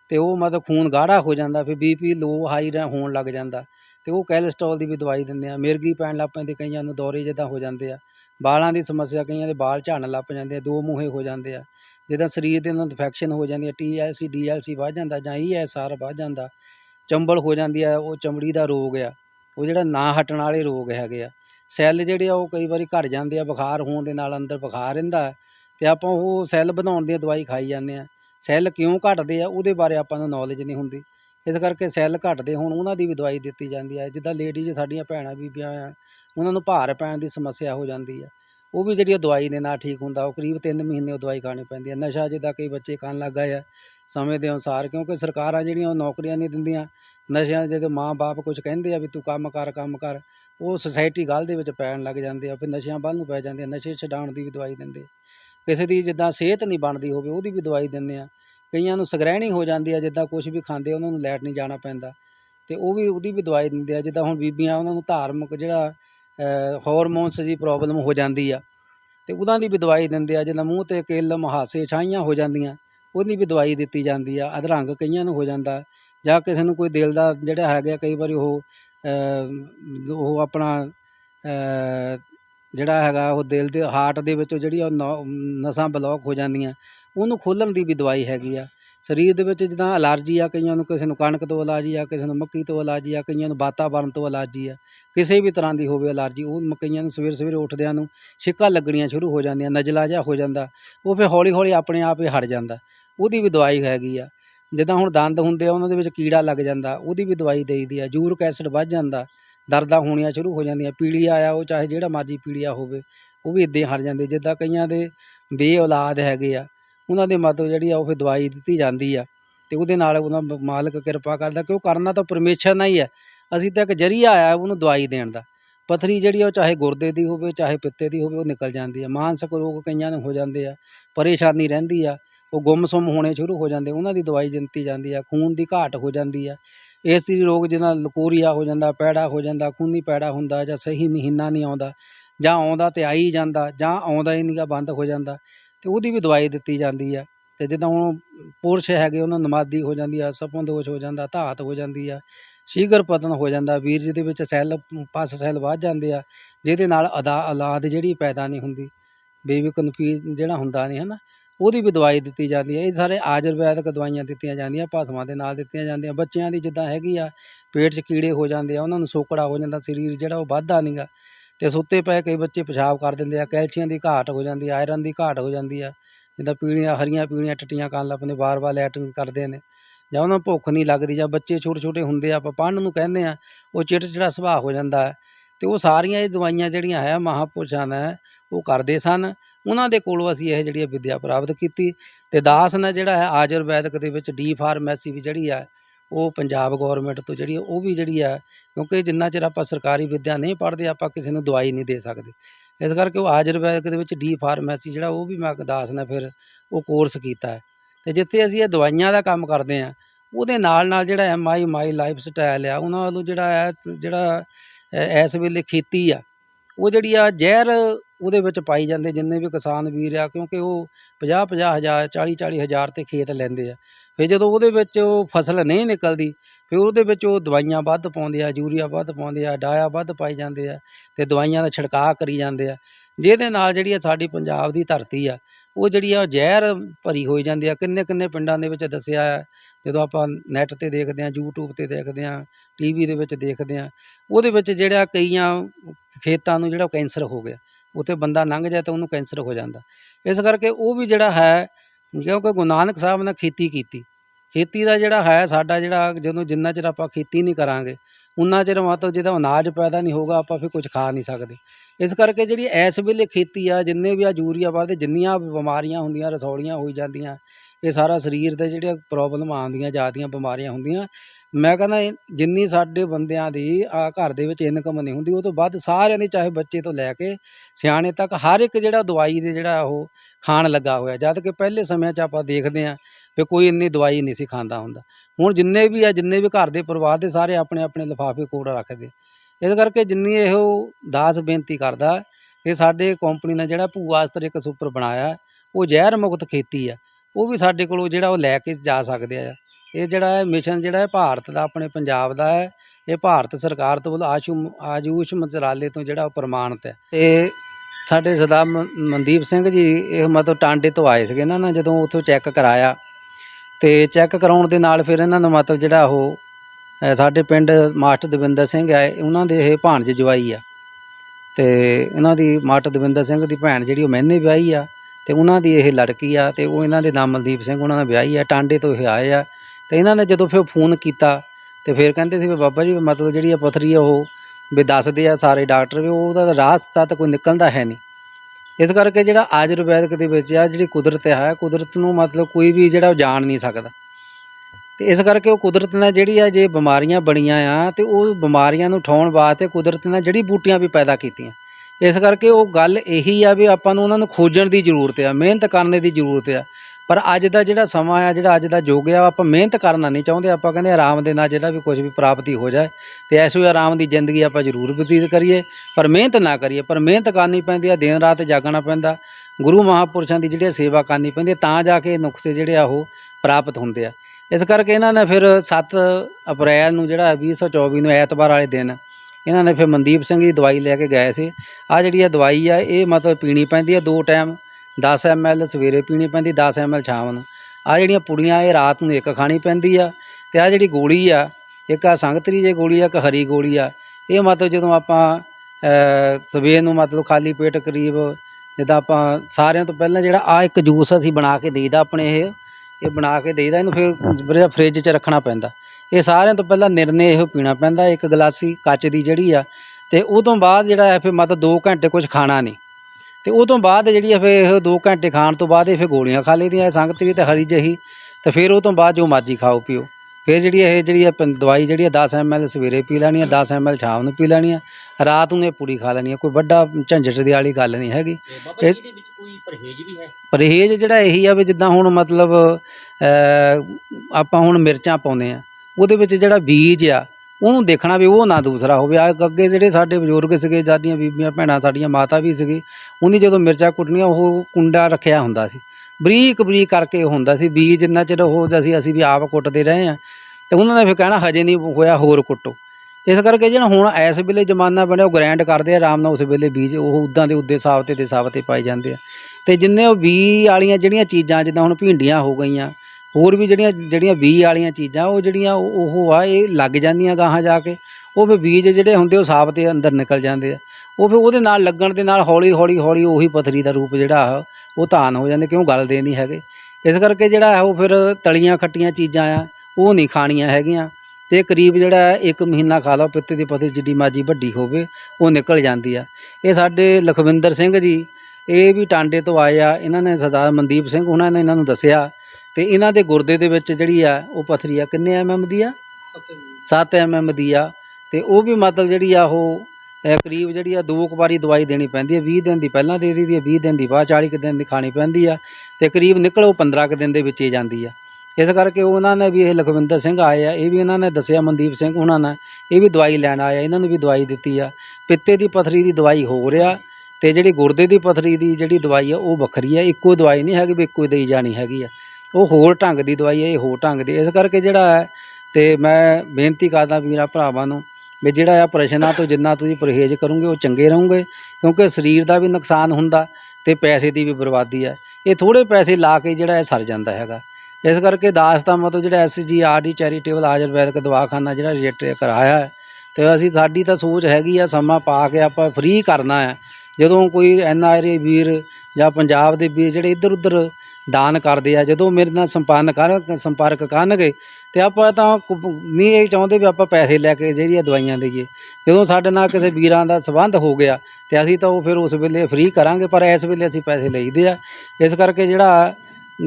ਤੇ ਉਹ ਮਤਲਬ ਖੂਨ ਗਾੜਾ ਹੋ ਜਾਂਦਾ, ਫਿਰ ਬੀਪੀ ਲੋ ਹਾਈ ਹੋਣ ਲੱਗ ਜਾਂਦਾ। ਤੇ ਉਹ ਕੈਲਸਟ੍ਰੋਲ ਦੀ ਵੀ ਦਵਾਈ ਦਿੰਦੇ ਆ। ਮਿਰਗੀ ਪੈਣ ਲੱਗ ਪੈਂਦੀ, ਕਈਆਂ ਨੂੰ ਦੌਰੇ ਜਿੱਦਾਂ ਹੋ ਜਾਂਦੇ ਆ। ਵਾਲਾਂ ਦੀ ਸਮੱਸਿਆ ਕਈਆਂ ਦੇ ਵਾਲ ਝੜਨ ਲੱਗ ਜਾਂਦੇ ਆ, ਦੋ ਮੂੰਹੇ ਹੋ ਜਾਂਦੇ ਆ। ਜਿੱਦਾਂ ਸਰੀਰ ਦੇ ਅੰਦਰ ਇਨਫੈਕਸ਼ਨ ਹੋ ਜਾਂਦੀ ਹੈ T L C D TLC C ਵੱਧ ਜਾਂਦਾ, ਜਾਂ ਈ ਐੱਸ ਆਰ ਵੱਧ ਜਾਂਦਾ, ਚੰਬਲ ਹੋ ਜਾਂਦੀ ਆ, ਉਹ ਚਮੜੀ ਦਾ ਰੋਗ ਆ। ਉਹ ਜਿਹੜਾ ਨਾ ਹਟਣ ਵਾਲੇ ਰੋਗ ਹੈਗੇ ਆ। ਸੈੱਲ ਜਿਹੜੇ ਆ, ਉਹ ਕਈ ਵਾਰੀ ਘਟ ਜਾਂਦੇ ਆ, ਬੁਖਾਰ ਹੋਣ ਦੇ ਨਾਲ ਅੰਦਰ ਬੁਖਾਰ ਰਹਿੰਦਾ ਹੈ ਤੇ ਆਪਾਂ ਉਹ ਸੈੱਲ ਵਧਾਉਣ ਦੀ ਦਵਾਈ ਖਾਈ ਜਾਂਦੇ ਆ। ਸੈੱਲ ਕਿਉਂ ਘਟਦੇ ਆ, ਉਹਦੇ ਬਾਰੇ ਆਪਾਂ ਨੂੰ ਨੌਲੇਜ ਨਹੀਂ ਹੁੰਦੀ। ਇਸ ਕਰਕੇ ਸੈੱਲ ਘਟਦੇ ਹੋਣ, ਉਹਨਾਂ ਦੀ ਵੀ ਦਵਾਈ ਦਿੱਤੀ ਜਾਂਦੀ ਹੈ ਜਿੱਦਾਂ ਲੇਡੀਜ਼ ਸਾਡੀਆਂ ਭੈਣਾਂ ਬੀਬੀਆਂ ਆ ਉਹਨਾਂ ਨੂੰ ਭਾਰ ਪੈਣ ਦੀ ਸਮੱਸਿਆ ਹੋ ਜਾਂਦੀ ਆ ਉਹ ਵੀ ਜਿਹੜੀ ਉਹ ਦਵਾਈ ਦੇ ਨਾਲ ਠੀਕ ਹੁੰਦਾ, ਉਹ ਕਰੀਬ 3 ਮਹੀਨੇ ਉਹ ਦਵਾਈ ਖਾਣੀ ਪੈਂਦੀ ਹੈ। ਨਸ਼ਾ ਜਿੱਦਾਂ ਕਈ ਬੱਚੇ ਖਾਣ ਲੱਗ ਗਏ ਆ, ਸਮੇਂ ਦੇ ਅਨੁਸਾਰ, ਕਿਉਂਕਿ ਸਰਕਾਰਾਂ ਜਿਹੜੀਆਂ ਉਹ ਨੌਕਰੀਆਂ ਨਹੀਂ ਦਿੰਦੀਆਂ, ਨਸ਼ਿਆਂ ਜਦੋਂ ਮਾਂ-ਬਾਪ ਕੁਝ ਕਹਿੰਦੇ ਆ ਵੀ ਤੂੰ ਕੰਮ ਕਰ ਕੰਮ ਕਰ, ਉਹ ਸੁਸਾਇਟੀ ਗੱਲ ਦੇ ਵਿੱਚ ਪੈਣ ਲੱਗ ਜਾਂਦੇ ਆ, ਫਿਰ ਨਸ਼ਿਆਂ ਵੱਲ ਨੂੰ ਪੈ ਜਾਂਦੇ ਆ, ਨਸ਼ੇ ਛਡਾਉਣ ਦੀ ਵੀ ਦਵਾਈ ਦਿੰਦੇ ਕਿਸੇ ਦੀ ਜਿੱਦਾਂ ਸਿਹਤ ਨਹੀਂ ਬਣਦੀ ਹੋਵੇ, ਉਹਦੀ ਵੀ ਦਵਾਈ ਦਿੰਦੇ ਆ। ਕਈਆਂ ਨੂੰ ਸਕਰੈਣੀ ਹੋ ਜਾਂਦੀ ਆ, ਜਿੱਦਾਂ ਕੁਝ ਵੀ ਖਾਂਦੇ ਉਹਨਾਂ ਨੂੰ ਲੈਟ ਨਹੀਂ ਜਾਣਾ ਪੈਂਦਾ। ਤੇ ਉਹ ਵੀ ਉਹਦੀ ਵੀ ਦਵਾਈ ਦਿੰਦੇ ਆ, ਜਿੱਦਾਂ ਹੁਣ ਬੀਬੀਆਂ ਉਹਨਾਂ ਨੂੰ ਧਾਰਮਿਕ ਜਿਹੜਾ ਹਾਰਮੋਨਸ ਦੀ ਪ੍ਰੋਬਲਮ ਹੋ ਜਾਂਦੀ ਆ। ਅਤੇ ਉਹਨਾਂ ਦੀ ਵੀ ਦਵਾਈ ਦਿੰਦੇ ਆ, ਜਿੱਦਾਂ ਮੂੰਹ ਤੇ ਕਿੱਲ ਮੁਹਾਸੇ ਛਾਈਆਂ ਹੋ ਜਾਂਦੀਆਂ, ਉਹਦੀ ਵੀ ਦਵਾਈ ਦਿੱਤੀ ਜਾਂਦੀ ਆ, ਅਧਰੰਗ ਕਈਆਂ ਨੂੰ ਹੋ ਜਾਂਦਾ। ਜਾਂ ਕਿਸੇ ਨੂੰ ਕੋਈ ਦਿਲ ਦਾ ਜਿਹੜਾ ਹੈਗਾ, ਕਈ ਵਾਰੀ ਉਹ ਉਹ ਆਪਣਾ ਜਿਹੜਾ ਹੈਗਾ, ਉਹ ਦਿਲ ਦੇ ਹਾਰਟ ਦੇ ਵਿੱਚੋਂ ਜਿਹੜੀ ਉਹ ਨੌ- ਨਸਾਂ ਬਲੌਕ ਹੋ ਜਾਂਦੀਆਂ, ਉਹਨੂੰ ਖੋਲ੍ਹਣ ਦੀ ਵੀ ਦਵਾਈ ਹੈਗੀ ਆ। ਸਰੀਰ ਦੇ ਵਿੱਚ ਜਿੱਦਾਂ ਐਲਰਜੀ ਆ, ਕਈਆਂ ਨੂੰ ਕਿਸੇ ਨੂੰ ਕਣਕ ਤੋਂ ਐਲਰਜੀ ਆ, ਕਿਸੇ ਨੂੰ ਮੱਕੀ ਤੋਂ ਐਲਰਜੀ ਆ, ਕਈਆਂ ਨੂੰ ਵਾਤਾਵਰਣ ਤੋਂ ਐਲਰਜੀ ਆ, ਕਿਸੇ ਵੀ ਤਰ੍ਹਾਂ ਦੀ ਹੋਵੇ ਐਲਰਜੀ, ਉਹ ਮ- ਕਈਆਂ ਨੂੰ ਸਵੇਰ ਸਵੇਰੇ ਉੱਠਦਿਆਂ ਨੂੰ ਛਿੱਕਾਂ ਲੱਗਣੀਆਂ ਸ਼ੁਰੂ ਹੋ ਜਾਂਦੀਆਂ, ਨਜ਼ਲਾ ਜਿਹਾ ਹੋ ਜਾਂਦਾ, ਉਹ ਫਿਰ ਹੌਲੀ ਹੌਲੀ ਆਪਣੇ ਆਪ ਹੀ ਹਟ ਜਾਂਦਾ, ਉਹਦੀ ਵੀ ਦਵਾਈ ਹੈਗੀ ਆ, ਜਿੱਦਾਂ ਹੁਣ ਦੰਦ ਹੁੰਦੇ ਆ, ਉਹਨਾਂ ਦੇ ਵਿੱਚ ਕੀੜਾ ਲੱਗ ਜਾਂਦਾ, ਉਹਦੀ ਵੀ ਦਵਾਈ ਦੇਈਦੀ ਆ, ਯੂਰਿਕ ਐਸਿਡ ਵੱਧ ਜਾਂਦਾ, ਦਰਦਾਂ ਹੋਣੀਆਂ ਸ਼ੁਰੂ ਹੋ ਜਾਂਦੀਆਂ, ਪੀਲੀਆ ਆ, ਉਹ ਚਾਹੇ ਜਿਹੜਾ ਮਰਜ਼ੀ ਪੀਲੀਆ ਹੋਵੇ, ਉਹ ਵੀ ਇਦਾਂ ਹਟ ਜਾਂਦੇ, ਜਿੱਦਾਂ ਕਈਆਂ ਦੇ ਬੇ ਔਲਾਦ ਹੈਗੇ ਆ ਉਹਨਾਂ ਦੇ ਮਤਲਬ ਜਿਹੜੀ ਆ ਉਹ ਫਿਰ ਦਵਾਈ ਦਿੱਤੀ ਜਾਂਦੀ ਆ ਤੇ ਉਹਦੇ ਨਾਲ ਉਹਨਾਂ ਮਾਲਕ ਕਿਰਪਾ ਕਰਦਾ ਕਿ ਉਹ ਕਰਨਾ ਤਾਂ ਪਰਮੇਸ਼ਰ ਨਾਲ ਹੀ ਹੈ ਅਸੀਂ ਤਾਂ ਇੱਕ ਜਰੀਆ ਆਇਆ ਉਹਨੂੰ ਦਵਾਈ ਦੇਣ ਦਾ। ਪਥਰੀ ਜਿਹੜੀ ਆ ਉਹ ਚਾਹੇ ਗੁਰਦੇ ਦੀ ਹੋਵੇ, ਚਾਹੇ ਪਿੱਤੇ ਦੀ ਹੋਵੇ, ਉਹ ਨਿਕਲ ਜਾਂਦੀ ਆ। ਮਾਨਸਿਕ ਰੋਗ ਕਈਆਂ ਨੂੰ ਹੋ ਜਾਂਦੇ ਆ, ਪਰੇਸ਼ਾਨੀ ਰਹਿੰਦੀ ਆ, ਉਹ ਗੁੰਮਸੁੰਮ ਹੋਣੇ ਸ਼ੁਰੂ ਹੋ ਜਾਂਦੇ ਉਹਨਾਂ ਦੀ ਦਵਾਈ ਦਿੱਤੀ ਜਾਂਦੀ ਆ, ਖੂਨ ਦੀ ਘਾਟ ਹੋ ਜਾਂਦੀ ਆ। ਇਸ ਤਰੀ ਰੋਗ ਜਿਹਨਾਂ ਲਕੋਰੀਆ ਹੋ ਜਾਂਦਾ, ਪੈੜਾ ਹੋ ਜਾਂਦਾ, ਖੂਨੀ ਪੈੜਾ ਹੁੰਦਾ ਜਾਂ ਸਹੀ ਮਹੀਨਾ ਨਹੀਂ ਆਉਂਦਾ ਜਾਂ ਆਉਂਦਾ ਤੇ ਆਈ ਜਾਂਦਾ ਜਾਂ ਆਉਂਦਾ ਹੀ ਨਹੀਂਗਾ ਬੰਦ ਹੋ ਜਾਂਦਾ ਤੇ ਉਹਦੀ ਵੀ ਦਵਾਈ ਦਿੱਤੀ ਜਾਂਦੀ ਆ ਤੇ ਜਿੱਦਾਂ ਹੁਣ ਪੁਰਸ਼ ਹੈਗੇ, ਉਹਨਾਂ ਨੂੰ ਨਮਾਦੀ ਹੋ ਜਾਂਦੀ ਆ ਸਪੰਦੋਸ਼ ਹੋ ਜਾਂਦਾ, ਧਾਤ ਹੋ ਜਾਂਦੀ ਆ ਸ਼ੀਗਰ ਪਤਨ ਹੋ ਜਾਂਦਾ ਵੀਰਜ ਦੇ ਵਿੱਚ ਸੈੱਲ ਪਸ ਸੈੱਲ ਵੱਧ ਜਾਂਦੇ ਆ, ਜਿਹਦੇ ਨਾਲ ਅਦਾ, ਔਲਾਦ ਜਿਹੜੀ ਪੈਦਾ ਨਹੀਂ ਹੁੰਦੀ ਬੇਬੀ ਕਨਫਿਊਜ਼ ਜਿਹੜਾ ਹੁੰਦਾ ਨਹੀਂ ਹਨਾ, ਉਹਦੀ ਵੀ ਦਵਾਈ ਦਿੱਤੀ ਜਾਂਦੀ ਹੈ ਇਹ ਸਾਰੇ ਆਯੁਰਵੈਦਿਕ ਦਵਾਈਆਂ ਦਿੱਤੀਆਂ ਜਾਂਦੀਆਂ, ਭਾਸਮਾਂ ਦੇ ਨਾਲ ਦਿੱਤੀਆਂ ਜਾਂਦੀਆਂ, ਬੱਚਿਆਂ ਦੀ ਜਿੱਦਾਂ ਹੈਗੀ ਆ, ਪੇਟ 'ਚ ਕੀੜੇ ਹੋ ਜਾਂਦੇ ਆ, ਉਹਨਾਂ ਨੂੰ ਸੋਕੜਾ ਹੋ ਜਾਂਦਾ, ਸਰੀਰ ਜਿਹੜਾ ਉਹ ਵੱਧਦਾ ਨਹੀਂਗਾ ਤੇ ਸੁੱਤੇ ਪਏ ਕਈ ਬੱਚੇ ਪਿਸ਼ਾਬ ਕਰ ਦਿੰਦੇ ਆ, ਕੈਲਸ਼ੀਅਮ ਦੀ ਘਾਟ ਹੋ ਜਾਂਦੀ ਆ, ਆਇਰਨ ਦੀ ਘਾਟ ਹੋ ਜਾਂਦੀ ਆ, ਜਿੱਦਾਂ ਪੀਣੀਆਂ ਹਰੀਆਂ ਪੀਣੀਆਂ ਟੱਟੀਆਂ ਕਰਨ ਲੱਗ ਪੈਂਦੇ, ਵਾਰ-ਵਾਰ ਲੈਟਰਿੰਗ ਕਰਦੇ ਨੇ, ਜਾਂ ਉਹਨਾਂ ਨੂੰ ਭੁੱਖ ਨਹੀਂ ਲੱਗਦੀ, ਜਾਂ ਬੱਚੇ ਛੋਟੇ ਛੋਟੇ ਹੁੰਦੇ ਆ, ਆਪਾਂ ਪੜ੍ਹਨ ਨੂੰ ਕਹਿੰਦੇ ਆ, ਉਹ ਚਿੜਚਿੜਾ ਸੁਭਾਅ ਹੋ ਜਾਂਦਾ ਹੈ, ਤੇ ਉਹ ਸਾਰੀਆਂ ਇਹ ਦਵਾਈਆਂ ਜਿਹੜੀਆਂ ਹੈ, ਮਹਾਂਪੁਰਸ਼ਾਂ ਨੇ, ਉਹ ਕਰਦੇ ਸਨ, ਉਹਨਾਂ ਦੇ ਕੋਲੋਂ ਅਸੀਂ ਇਹ ਜਿਹੜੀ ਵਿੱਦਿਆ ਪ੍ਰਾਪਤ ਕੀਤੀ, ਤੇ ਦਾਸ ਨੇ ਜਿਹੜਾ ਹੈ, ਆਯੁਰਵੈਦਿਕ ਦੇ ਵਿੱਚ ਡੀ ਫਾਰਮੇਸੀ ਵੀ ਜਿਹੜੀ ਆ ਉਹ ਪੰਜਾਬ ਗੌਰਮੈਂਟ ਤੋਂ ਜਿਹੜੀ ਉਹ ਵੀ ਜਿਹੜੀ ਆ, ਕਿਉਂਕਿ ਜਿੰਨਾ ਚਿਰ ਆਪਾਂ ਸਰਕਾਰੀ ਵਿੱਦਿਆ ਨਹੀਂ ਪੜ੍ਹਦੇ, ਆਪਾਂ ਕਿਸੇ ਨੂੰ ਦਵਾਈ ਨਹੀਂ ਦੇ ਸਕਦੇ। ਇਸ ਕਰਕੇ ਉਹ ਆਯੁਰਵੈਦਿਕ ਦੇ ਵਿੱਚ ਡੀ ਫਾਰਮੇਸੀ ਜਿਹੜਾ, ਉਹ ਵੀ ਮੈਂ ਦਾਸ ਨੇ ਫਿਰ ਉਹ ਕੋਰਸ ਕੀਤਾ ਹੈ। ਤੇ ਜਿੱਥੇ ਅਸੀਂ ਇਹ ਦਵਾਈਆਂ ਦਾ ਕੰਮ ਕਰਦੇ ਆ ਉਹਦੇ ਨਾਲ ਨਾਲ ਜਿਹੜਾ M I my lifestyle ਆ, ਉਹਨਾਂ ਵੱਲੋਂ ਜਿਹੜਾ ਹੈ ਜਿਹੜਾ ਇਸ ਵੇਲੇ ਖੇਤੀ ਆ, ਉਹ ਜਿਹੜੀ ਆ, ਜ਼ਹਿਰ ਉਹਦੇ ਵਿੱਚ ਪਾਈ ਜਾਂਦੇ, ਜਿੰਨੇ ਵੀ ਕਿਸਾਨ ਵੀਰ ਆ, ਕਿਉਂਕਿ ਉਹ 50 50 ਹਜ਼ਾਰ 40 40 ਹਜ਼ਾਰ ਤੇ ਖੇਤ ਲੈਂਦੇ ਆ। ਫਿਰ ਜਦੋਂ ਉਹਦੇ ਵਿੱਚ ਉਹ ਫਸਲ ਨਹੀਂ ਨਿਕਲਦੀ, ਫਿਰ ਉਹਦੇ ਵਿੱਚ ਉਹ ਦਵਾਈਆਂ ਵੱਧ ਪਾਉਂਦੇ ਆ, ਯੂਰੀਆ ਵੱਧ ਪਾਉਂਦੇ ਆ, ਡਾਇਆ ਵੱਧ ਪਾਈ ਜਾਂਦੇ ਆ ਅਤੇ ਦਵਾਈਆਂ ਦਾ ਛਿੜਕਾਅ ਕਰੀ ਜਾਂਦੇ ਆ। ਜਿਹਦੇ ਨਾਲ ਜਿਹੜੀ ਆ ਸਾਡੀ ਪੰਜਾਬ ਦੀ ਧਰਤੀ ਆ, ਉਹ ਜਿਹੜੀ ਆ ਜ਼ਹਿਰ ਭਰੀ ਹੋਈ ਜਾਂਦੀ ਆ। ਕਿੰਨੇ ਕਿੰਨੇ ਪਿੰਡਾਂ ਦੇ ਵਿੱਚ ਦੱਸਿਆ ਜਦੋਂ ਆਪਾਂ ਨੈੱਟ ਤੇ ਦੇਖਦੇ ਆ ਯੂਟਿਊਬ ਤੇ ਦੇਖਦੇ ਆ ਟੀਵੀ ਦੇ ਵਿੱਚ ਦੇਖਦੇ ਆ, ਉਹਦੇ ਵਿੱਚ ਜਿਹੜਾ ਕਈਆਂ ਖੇਤਾਂ ਨੂੰ ਜਿਹੜਾ ਕੈਂਸਰ ਹੋ ਗਿਆ, ਉੱਥੇ ਬੰਦਾ ਲੰਘ ਜਾਏ ਤਾਂ ਉਹਨੂੰ ਕੈਂਸਰ ਹੋ ਜਾਂਦਾ। ਇਸ ਕਰਕੇ ਉਹ ਵੀ ਜਿਹੜਾ ਹੈ ਕਿਉਂਕਿ ਗੁਰੂ ਨਾਨਕ ਸਾਹਿਬ ਨੇ ਖੇਤੀ ਕੀਤੀ। ਖੇਤੀ ਦਾ ਜਿਹੜਾ ਹੈ, ਸਾਡਾ ਜਿਹੜਾ ਜਦੋਂ ਜਿੰਨਾ ਚਿਰ ਆਪਾਂ ਖੇਤੀ ਨਹੀਂ ਕਰਾਂਗੇ, ਉਨਾ ਚਿਰ ਮਤਲਬ ਜਿਹਦਾ ਅਨਾਜ ਪੈਦਾ ਨਹੀਂ ਹੋਗਾ ਆਪਾਂ ਫਿਰ ਕੁਝ ਖਾ ਨਹੀਂ ਸਕਦੇ। ਇਸ ਕਰਕੇ ਜਿਹੜੀ ਇਸ ਵੇਲੇ ਖੇਤੀ ਆ, ਜਿੰਨੇ ਵੀ ਆ ਯੂਰੀਆ ਵੱਧਦੇ, ਜਿੰਨੀਆਂ ਬਿਮਾਰੀਆਂ ਹੁੰਦੀਆਂ ਰਸੌਲੀਆਂ ਹੋਈ ਜਾਂਦੀਆਂ, ਇਹ ਸਾਰਾ ਸਰੀਰ ਦੇ ਜਿਹੜੀਆਂ ਪ੍ਰੋਬਲਮ ਆਉਂਦੀਆਂ ਜਾਂਦੀਆਂ ਬਿਮਾਰੀਆਂ ਹੁੰਦੀਆਂ ਮੈਂ ਕਹਿੰਦਾ ਇਹ ਜਿੰਨੀ ਸਾਡੇ ਬੰਦਿਆਂ ਦੀ ਆ ਘਰ ਦੇ ਵਿੱਚ ਇਨਕਮ ਨਹੀਂ ਹੁੰਦੀ, ਉਹ ਤੋਂ ਵੱਧ ਸਾਰਿਆਂ ਦੀ, ਚਾਹੇ ਬੱਚੇ ਤੋਂ ਲੈ ਕੇ ਸਿਆਣੇ ਤੱਕ, ਹਰ ਇੱਕ ਜਿਹੜਾ ਦਵਾਈ ਦੇ ਜਿਹੜਾ ਉਹ ਖਾਣ ਲੱਗਾ ਹੋਇਆ। ਜਦ ਕਿ ਪਹਿਲੇ ਸਮਿਆਂ 'ਚ ਆਪਾਂ ਦੇਖਦੇ ਹਾਂ ਵੀ ਕੋਈ ਇੰਨੀ ਦਵਾਈ ਨਹੀਂ ਸੀ ਖਾਂਦਾ ਹੁੰਦਾ। ਹੁਣ ਜਿੰਨੇ ਵੀ ਆ, ਜਿੰਨੇ ਵੀ ਘਰ ਦੇ ਪਰਿਵਾਰ ਦੇ ਸਾਰੇ ਆਪਣੇ ਆਪਣੇ ਲਿਫਾਫੇ ਕੋਲ ਰੱਖਦੇ ਇਸ ਕਰਕੇ ਜਿੰਨੀ ਇਹੋ ਦਾਸ ਬੇਨਤੀ ਕਰਦਾ ਕਿ ਸਾਡੇ ਕੰਪਨੀ ਨੇ ਜਿਹੜਾ ਭੂਆ ਅਸਤਰ ਇੱਕ ਸੁਪਰ ਬਣਾਇਆ, ਉਹ ਜ਼ਹਿਰ ਮੁਕਤ ਖੇਤੀ ਆ। ਉਹ ਵੀ ਸਾਡੇ ਕੋਲੋਂ ਜਿਹੜਾ ਉਹ ਲੈ ਕੇ ਜਾ ਸਕਦੇ ਆ। ਇਹ ਜਿਹੜਾ ਹੈ ਮਿਸ਼ਨ ਜਿਹੜਾ ਹੈ ਭਾਰਤ ਦਾ, ਆਪਣੇ ਪੰਜਾਬ ਦਾ ਹੈ, ਇਹ ਭਾਰਤ ਸਰਕਾਰ ਤੋਂ ਵੱਲੋਂ ਆਸ਼ੂ, ਆਯੂਸ਼ ਮੰਤਰਾਲੇ ਤੋਂ ਜਿਹੜਾ ਉਹ ਪ੍ਰਮਾਣਿਤ ਹੈ। ਤੇ ਸਾਡੇ ਸਰਦਾਰ ਮ- ਮਨਦੀਪ ਸਿੰਘ ਜੀ ਇਹ ਮਤਲਬ ਟਾਂਡੇ ਤੋਂ ਆਏ ਸੀਗੇ ਨਾ ਨਾ ਜਦੋਂ ਉੱਥੋਂ ਚੈੱਕ ਕਰਾਇਆ। ਤੇ ਚੈੱਕ ਕਰਾਉਣ ਦੇ ਨਾਲ ਫਿਰ ਇਹਨਾਂ ਦਾ ਮਤਲਬ ਜਿਹੜਾ ਉਹ ਸਾਡੇ ਪਿੰਡ ਮਾਸਟਰ ਦਵਿੰਦਰ ਸਿੰਘ ਆਏ ਉਹਨਾਂ ਦੇ ਇਹ ਭਾਣਜ ਜਵਾਈ ਆ। ਤੇ ਇਹਨਾਂ ਦੀ ਮਾਸਟਰ ਦਵਿੰਦਰ ਸਿੰਘ ਦੀ ਭੈਣ ਜਿਹੜੀ ਉਹ ਮਹਿਨੇ ਵਿਆਹੀ ਆ, ਤੇ ਉਹਨਾਂ ਦੀ ਇਹ ਲੜਕੀ ਆ, ਤੇ ਉਹ ਇਹਨਾਂ ਦੇ ਨਾਮ ਮਨਦੀਪ ਸਿੰਘ, ਉਹਨਾਂ ਦਾ ਵਿਆਹੀ ਆ, ਟਾਂਡੇ ਤੋਂ ਇਹ ਆਏ ਆ। ਤੇ ਇਹਨਾਂ ਨੇ ਜਦੋਂ ਫਿਰ ਫੋਨ ਕੀਤਾ ਤੇ ਫਿਰ ਕਹਿੰਦੇ ਸੀ ਵੀ ਬਾਬਾ ਜੀ, ਮਤਲਬ ਜਿਹੜੀ ਆ ਪਥਰੀ ਆ ਉਹ ਵੀ ਦੱਸਦੇ ਆ ਸਾਰੇ ਡਾਕਟਰ ਵੀ ਉਹਦਾ ਰਾਸਤਾ ਤਾਂ ਕੋਈ ਨਿਕਲਦਾ ਹੈ ਨਹੀਂ। ਇਸ ਕਰਕੇ ਜਿਹੜਾ ਆਯੁਰਵੈਦਿਕ ਦੇ ਵਿੱਚ ਆ, ਜਿਹੜੀ ਕੁਦਰਤ ਹੈ, ਕੁਦਰਤ ਨੂੰ ਮਤਲਬ ਕੋਈ ਵੀ ਜਿਹੜਾ ਉਹ ਜਾਣ ਨਹੀਂ ਸਕਦਾ। ਤੇ ਇਸ ਕਰਕੇ ਉਹ ਕੁਦਰਤ ਨਾਲ ਜਿਹੜੀ ਆ, ਜੇ ਬਿਮਾਰੀਆਂ ਬਣੀਆਂ ਆ ਤੇ ਉਹ ਬਿਮਾਰੀਆਂ ਨੂੰ ਉਠਾਉਣ ਵਾਸਤੇ ਕੁਦਰਤ ਨੇ ਜੜੀ ਬੂਟੀਆਂ ਵੀ ਪੈਦਾ ਕੀਤੀਆਂ। ਇਸ ਕਰਕੇ ਉਹ ਗੱਲ ਇਹੀ ਆ ਵੀ ਆਪਾਂ ਨੂੰ ਉਹਨਾਂ ਨੂੰ ਖੋਜਣ ਦੀ ਜ਼ਰੂਰਤ ਆ, ਮਿਹਨਤ ਕਰਨ ਦੀ ਜ਼ਰੂਰਤ ਆ। ਪਰ ਅੱਜ ਦਾ ਜਿਹੜਾ ਸਮਾਂ ਆ ਜਿਹੜਾ ਅੱਜ ਦਾ ਯੁੱਗ ਆ ਆਪਾਂ ਮਿਹਨਤ ਕਰਨਾ ਨਹੀਂ ਚਾਹੁੰਦੇ। ਆਪਾਂ ਕਹਿੰਦੇ ਆਰਾਮ ਦੇ ਨਾਲ ਜਿਹੜਾ ਵੀ ਕੁਝ ਵੀ ਪ੍ਰਾਪਤੀ ਹੋ ਜਾਏ ਤੇ ਐਸੋ ਆਰਾਮ ਦੀ ਜ਼ਿੰਦਗੀ ਆਪਾਂ ਜ਼ਰੂਰ ਬਤੀਤ ਕਰੀਏ। ਪਰ ਮਿਹਨਤ ਨਾ ਕਰੀਏ। ਪਰ ਮਿਹਨਤ ਕਰਨੀ ਪੈਂਦੀ ਆ ਦਿਨ ਰਾਤ ਜਾਗਣਾ ਪੈਂਦਾ। ਗੁਰੂ ਮਹਾਪੁਰਸ਼ਾਂ ਦੀ ਜਿਹੜੀ ਸੇਵਾ ਕਰਨੀ ਪੈਂਦੀ ਆ, ਤਾਂ ਜਾ ਕੇ ਨੁਕਸੇ ਜਿਹੜੇ ਆ ਉਹ ਪ੍ਰਾਪਤ ਹੁੰਦੇ ਆ। ਇਸ ਕਰਕੇ ਇਹਨਾਂ ਨੇ ਫਿਰ 7 ਅਪ੍ਰੈਲ ਨੂੰ ਜਿਹੜਾ 2024 ਨੂੰ ਐਤਵਾਰ ਵਾਲੇ ਦਿਨ ਇਹਨਾਂ ਨੇ ਫਿਰ ਮਨਦੀਪ ਸਿੰਘ ਦੀ ਦਵਾਈ ਲੈ ਕੇ ਗਏ ਸੀ। ਆ ਜਿਹੜੀ ਇਹ ਦਵਾਈ ਆ ਇਹ ਮਤਲਬ ਪੀਣੀ ਪੈਂਦੀ ਆ ਦੋ ਟਾਈਮ। 10 ਐਮਐਲ ਸਵੇਰੇ ਪੀਣੀ ਪੈਂਦੀ 10 ਐਮਐਲ ਸ਼ਾਮ ਨੂੰ। ਆ ਜਿਹੜੀਆਂ ਪੁੜੀਆਂ ਇਹ ਰਾਤ ਨੂੰ ਇੱਕ ਖਾਣੀ ਪੈਂਦੀ ਆ ਤੇ ਆ ਜਿਹੜੀ ਗੋਲੀ ਆ ਇੱਕ ਆ ਸੰਗਤਰੀ ਜੇ ਗੋਲੀ ਆ ਇੱਕ ਹਰੀ ਗੋਲੀ ਆ ਇਹ ਮਤਲਬ ਜਦੋਂ ਆਪਾਂ ਸਵੇਰ ਨੂੰ ਮਤਲਬ ਖਾਲੀ ਪੇਟ ਕਰੀਬ ਜਿੱਦਾਂ ਆਪਾਂ ਸਾਰਿਆਂ ਤੋਂ ਪਹਿਲਾਂ ਜਿਹੜਾ ਆ ਇੱਕ ਜੂਸ ਅਸੀਂ ਬਣਾ ਕੇ ਦੇਈਦਾ ਆਪਣੇ ਇਹ ਇਹ ਬਣਾ ਕੇ ਦੇਈਦਾ ਇਹਨੂੰ ਫਿਰ ਫ੍ਰਿਜ 'ਚ ਰੱਖਣਾ ਪੈਂਦਾ। ਇਹ ਸਾਰਿਆਂ ਤੋਂ ਪਹਿਲਾਂ ਨਿਰਣੇ ਇਹੋ ਪੀਣਾ ਪੈਂਦਾ ਇੱਕ ਗਲਾਸੀ ਕੱਚ ਦੀ ਜਿਹੜੀ ਆ ਤੇ ਉਹ ਤੋਂ ਬਾਅਦ ਜਿਹੜਾ ਹੈ ਫਿਰ ਮਤਲਬ 2 ਘੰਟੇ ਕੁਝ ਖਾਣਾ ਨਹੀਂ। ਤੇ ਉਹ ਤੋਂ ਬਾਅਦ ਜਿਹੜੀ ਆ ਫਿਰ ਇਹ 2 ਘੰਟੇ ਖਾਣ ਤੋਂ ਬਾਅਦ ਇਹ ਫਿਰ ਗੋਲੀਆਂ ਖਾ ਲਈਦੀਆਂ ਸੰਗਤਰੀ ਤੇ ਹਰੀ ਜਹੀ ਤੇ ਫਿਰ ਉਹ ਤੋਂ ਬਾਅਦ ਜੋ ਮਰਜ਼ੀ ਖਾਓ ਪੀਓ। ਫਿਰ ਜਿਹੜੀ ਇਹ ਜਿਹੜੀ ਆ ਪੰ- ਦਵਾਈ ਜਿਹੜੀ ਆ 10 ਐਮਐਲ ਸਵੇਰੇ ਪੀ ਲੈਣੀ ਆ 10 ਐਮਐਲ ਸ਼ਾਮ ਨੂੰ ਪੀ ਲੈਣੀ ਆ ਰਾਤ ਨੂੰ ਇਹ ਪੂਰੀ ਖਾ ਲੈਣੀ ਆ ਕੋਈ ਵੱਡਾ ਝੰਜਟ ਦੀ ਵਾਲੀ ਗੱਲ ਨਹੀਂ ਹੈਗੀ। ਬਾਬਾ ਇਹ- ਜੀ ਇਹਦੇ ਵਿੱਚ ਕੋਈ ਪਰਹੇਜ਼ ਵੀ ਹੈ? ਪਰਹੇਜ਼ ਜਿਹੜਾ ਇਹੀ ਆ ਵੀ ਜਿੱਦਾਂ ਹੁਣ ਮਤਲਬ ਆਪਾਂ ਹੁਣ ਮਿਰਚਾਂ ਪਾਉਂਦੇ ਆ ਉਹਦੇ ਵਿੱਚ ਜਿਹੜਾ ਬੀਜ ਆ ਉਹਨੂੰ ਦੇਖਣਾ ਵੀ ਉਹ ਨਾ ਦੂਸਰਾ ਹੋਵੇ। ਆ ਅੱਗੇ ਜਿਹੜੇ ਸਾਡੇ ਬਜ਼ੁਰਗ ਸੀਗੇ, ਸਾਡੀਆਂ ਬੀਬੀਆਂ, ਭੈਣਾਂ, ਸਾਡੀਆਂ ਮਾਤਾ ਵੀ ਸੀਗੀ ਉਹਦੀ ਜਦੋਂ ਮਿਰਚਾਂ ਕੁੱਟਣੀਆਂ, ਉਹ ਕੁੰਡਾ ਰੱਖਿਆ ਹੁੰਦਾ ਸੀ। ਬਰੀਕ ਬਰੀਕ ਕਰਕੇ ਉਹ ਹੁੰਦਾ ਸੀ। ਬੀਜ ਜਿੰਨਾ ਚਿਰ ਉਹ ਅਸੀਂ ਅਸੀਂ ਵੀ ਆਪ ਕੁੱਟਦੇ ਰਹੇ ਆ ਤੇ ਉਹਨਾਂ ਨੇ ਫਿਰ ਕਹਿਣਾ, ਹਜੇ ਨਹੀਂ ਹੋਇਆ, ਹੋਰ ਕੁੱਟੋ। ਇਸ ਕਰਕੇ ਜਿਹੜਾ ਹੁਣ ਇਸ ਵੇਲੇ ਜ਼ਮਾਨਾ ਬਣਿਆ, ਉਹ ਗ੍ਰੈਂਡ ਕਰਦੇ ਆ, ਆਰਾਮ ਨਾਲ ਉਸ ਵੇਲੇ ਬੀਜ, ਉਹ ਉਦਾਂ ਦੇ ਉੱਦੇ ਸਾਬਤੇ ਦੇ ਸਾਬਤੇ ਪਾਏ ਜਾਂਦੇ ਆ। ਤੇ ਜਿੰਨੇ ਉਹ ਬੀ ਵਾਲੀਆਂ ਜਿਹੜੀਆਂ ਚੀਜ਼ਾਂ, ਜਿੱਦਾਂ ਹੁਣ ਭਿੰਡੀਆਂ ਹੋ ਗਈਆਂ ਹੋਰ ਵੀ ਜਿਹੜੀਆਂ ਜਿਹੜੀਆਂ ਬੀ ਵਾਲੀਆਂ ਚੀਜ਼ਾਂ, ਉਹ ਜਿਹੜੀਆਂ ਉਹ ਆ, ਇਹ ਲੱਗ ਜਾਂਦੀਆਂ ਗਾਹਾਂ ਜਾ ਕੇ। ਉਹ ਫਿਰ ਬੀਜ ਜਿਹੜੇ ਹੁੰਦੇ, ਉਹ ਸਾਫ਼ ਸਾਬਤੇ ਅੰਦਰ ਨਿਕਲ ਜਾਂਦੇ ਆ। ਉਹ ਫਿਰ ਉਹਦੇ ਨਾਲ ਲੱਗਣ ਦੇ ਨਾਲ ਹੌਲੀ ਹੌਲੀ ਹੌਲੀ ਉਹੀ ਪਥਰੀ ਦਾ ਰੂਪ ਜਿਹੜਾ ਆ, ਉਹ ਧਾਨ ਹੋ ਜਾਂਦੇ, ਕਿਉਂ ਗਲਦੇ ਨਹੀਂ ਹੈਗੇ। ਇਸ ਕਰਕੇ ਜਿਹੜਾ ਉਹ ਫਿਰ ਤਲੀਆਂ ਖੱਟੀਆਂ ਚੀਜ਼ਾਂ ਆ, ਉਹ ਨਹੀਂ ਖਾਣੀਆਂ ਹੈਗੀਆਂ। ਤੇ ਕਰੀਬ ਜਿਹੜਾ ਇੱਕ ਮਹੀਨਾ ਖਾ ਲਓ, ਪਿੱਤੇ ਦੀ ਪਥਰੀ ਜਿੱਡੀ ਮਾਜੀ ਵੱਡੀ ਹੋਵੇ, ਉਹ ਨਿਕਲ ਜਾਂਦੀ ਆ। ਇਹ ਸਾਡੇ ਲਖਵਿੰਦਰ ਸਿੰਘ ਜੀ, ਇਹ ਵੀ ਟਾਂਡੇ ਤੋਂ ਆਏ ਆ। ਇਹਨਾਂ ਨੇ ਸਰਦਾਰ ਮਨਦੀਪ ਸਿੰਘ ਉਹਨਾਂ ਨੇ ਇਹਨਾਂ ਨੂੰ ਦੱਸਿਆ ਤੇ ਇਹਨਾਂ ਦੇ ਗੁਰਦੇ ਦੇ ਵਿੱਚ ਜਿਹੜੀ ਆ, ਉਹ ਪਥਰੀ ਆ। ਕਿੰਨੇ ਐਮਐਮ ਦੀ ਆ? 7 ਐਮਐਮ ਦੀ ਆ। ਤੇ ਉਹ ਵੀ ਮਤਲਬ ਜਿਹੜੀ ਆ, ਉਹ ਕਰੀਬ ਜਿਹੜੀ ਆ, ਦੋ ਕੁ ਵਾਰੀ ਦਵਾਈ ਦੇਣੀ ਪੈਂਦੀ ਹੈ 20 ਦਿਨ ਦੀ ਪਹਿਲਾਂ ਦੇ ਦਈਦੀ ਹੈ 20 ਦਿਨ ਦੀ ਬਾਅਦ 40 ਕੁ ਦਿਨ ਦੀ ਖਾਣੀ ਪੈਂਦੀ ਆ। ਤੇ ਕਰੀਬ ਨਿਕਲੋ ਉਹ 15 ਕੁ ਦਿਨ ਦੇ ਵਿੱਚ ਹੀ ਜਾਂਦੀ ਆ। ਇਸ ਕਰਕੇ ਉਹਨਾਂ ਨੇ ਵੀ ਇਹ ਲਖਵਿੰਦਰ ਸਿੰਘ ਆਏ ਆ, ਇਹ ਵੀ ਇਹਨਾਂ ਨੇ ਦੱਸਿਆ, ਮਨਦੀਪ ਸਿੰਘ ਉਹਨਾਂ ਨੇ, ਇਹ ਵੀ ਦਵਾਈ ਲੈਣ ਆਇਆ ਇਹਨਾਂ ਨੂੰ ਵੀ ਦਵਾਈ ਦਿੱਤੀ ਆ। ਪਿੱਤੇ ਦੀ ਪਥਰੀ ਦੀ ਦਵਾਈ ਹੋ ਰਿਹਾ ਤੇ ਜਿਹੜੀ ਗੁਰਦੇ ਦੀ ਪਥਰੀ ਦੀ ਜਿਹੜੀ ਦਵਾਈ ਆ, ਉਹ ਵੱਖਰੀ ਆ। ਇੱਕੋ ਦਵਾਈ ਨਹੀਂ ਹੈਗੀ ਵੀ ਇੱਕੋ ਹੀ ਦੇਈ ਜਾਣੀ ਹੈਗੀ ਆ। ਉਹ ਹੋਰ ਢੰਗ ਦੀ ਦਵਾਈ ਹੈ, ਇਹ ਹੋਰ ਢੰਗ ਦੀ ਇਸ ਕਰਕੇ ਜਿਹੜਾ ਹੈ ਤੇ ਮੈਂ ਬੇਨਤੀ ਕਰਦਾ ਵੀਰਾਂ ਭਰਾਵਾਂ ਨੂੰ ਵੀ ਜਿਹੜਾ ਆ ਪ੍ਰਸ਼ਨਾਂ ਤੋਂ ਜਿੰਨਾ ਤੁਸੀਂ ਪਰਹੇਜ਼ ਕਰੋਗੇ, ਉਹ ਚੰਗੇ ਰਹੋਗੇ, ਕਿਉਂਕਿ ਸਰੀਰ ਦਾ ਵੀ ਨੁਕਸਾਨ ਹੁੰਦਾ ਤੇ ਪੈਸੇ ਦੀ ਵੀ ਬਰਬਾਦੀ ਹੈ। ਇਹ ਥੋੜੇ ਪੈਸੇ ਲਾ ਕੇ ਜਿਹੜਾ ਇਹ ਸਰ ਜਾਂਦਾ ਹੈਗਾ। ਇਸ ਕਰਕੇ ਦਾਸ ਦਾ ਮਤਲਬ ਜਿਹੜਾ S G R D charitable Ayurvedic ਦਵਾਖਾਨਾ ਜਿਹੜਾ ਰਜਿਸਟਰ ਕਰਾਇਆ ਹੈ, ਤੇ ਅਸੀਂ ਸਾਡੀ ਤਾਂ ਸੋਚ ਹੈਗੀ ਆ, ਸਮਾਂ ਪਾ ਕੇ ਆਪਾਂ ਫ੍ਰੀ ਕਰਨਾ ਹੈ। ਜਦੋਂ ਕੋਈ ਐਨ ਆਰ ਆਈ ਵੀਰ ਜਾਂ ਪੰਜਾਬ ਦੇ ਵੀਰ ਜਿਹੜੇ ਇੱਧਰ ਉੱਧਰ ਦਾਨ ਕਰਦੇ ਆ। ਜਦੋਂ ਮੇਰੇ ਨਾਲ ਸੰਪੰਨ ਕਰ ਸੰਪਰਕ ਕਰਨਗੇ ਤੇ ਆਪਾਂ ਤਾਂ ਕੁ- ਨਹੀਂ ਇਹ ਚਾਹੁੰਦੇ ਵੀ ਆਪਾਂ ਪੈਸੇ ਲੈ ਕੇ ਜਿਹੜੀਆਂ ਦਵਾਈਆਂ ਦੇਈਏ। ਜਦੋਂ ਸਾਡੇ ਨਾਲ ਕਿਸੇ ਵੀਰਾਂ ਦਾ ਸੰਬੰਧ ਹੋ ਗਿਆ ਤੇ ਅਸੀਂ ਤਾਂ ਉਹ ਫਿਰ ਉਸ ਵੇਲੇ ਫ੍ਰੀ ਕਰਾਂਗੇ ਪਰ ਇਸ ਵੇਲੇ ਅਸੀਂ ਪੈਸੇ ਲਈਦੇ ਆ। ਇਸ ਕਰਕੇ ਜਿਹੜਾ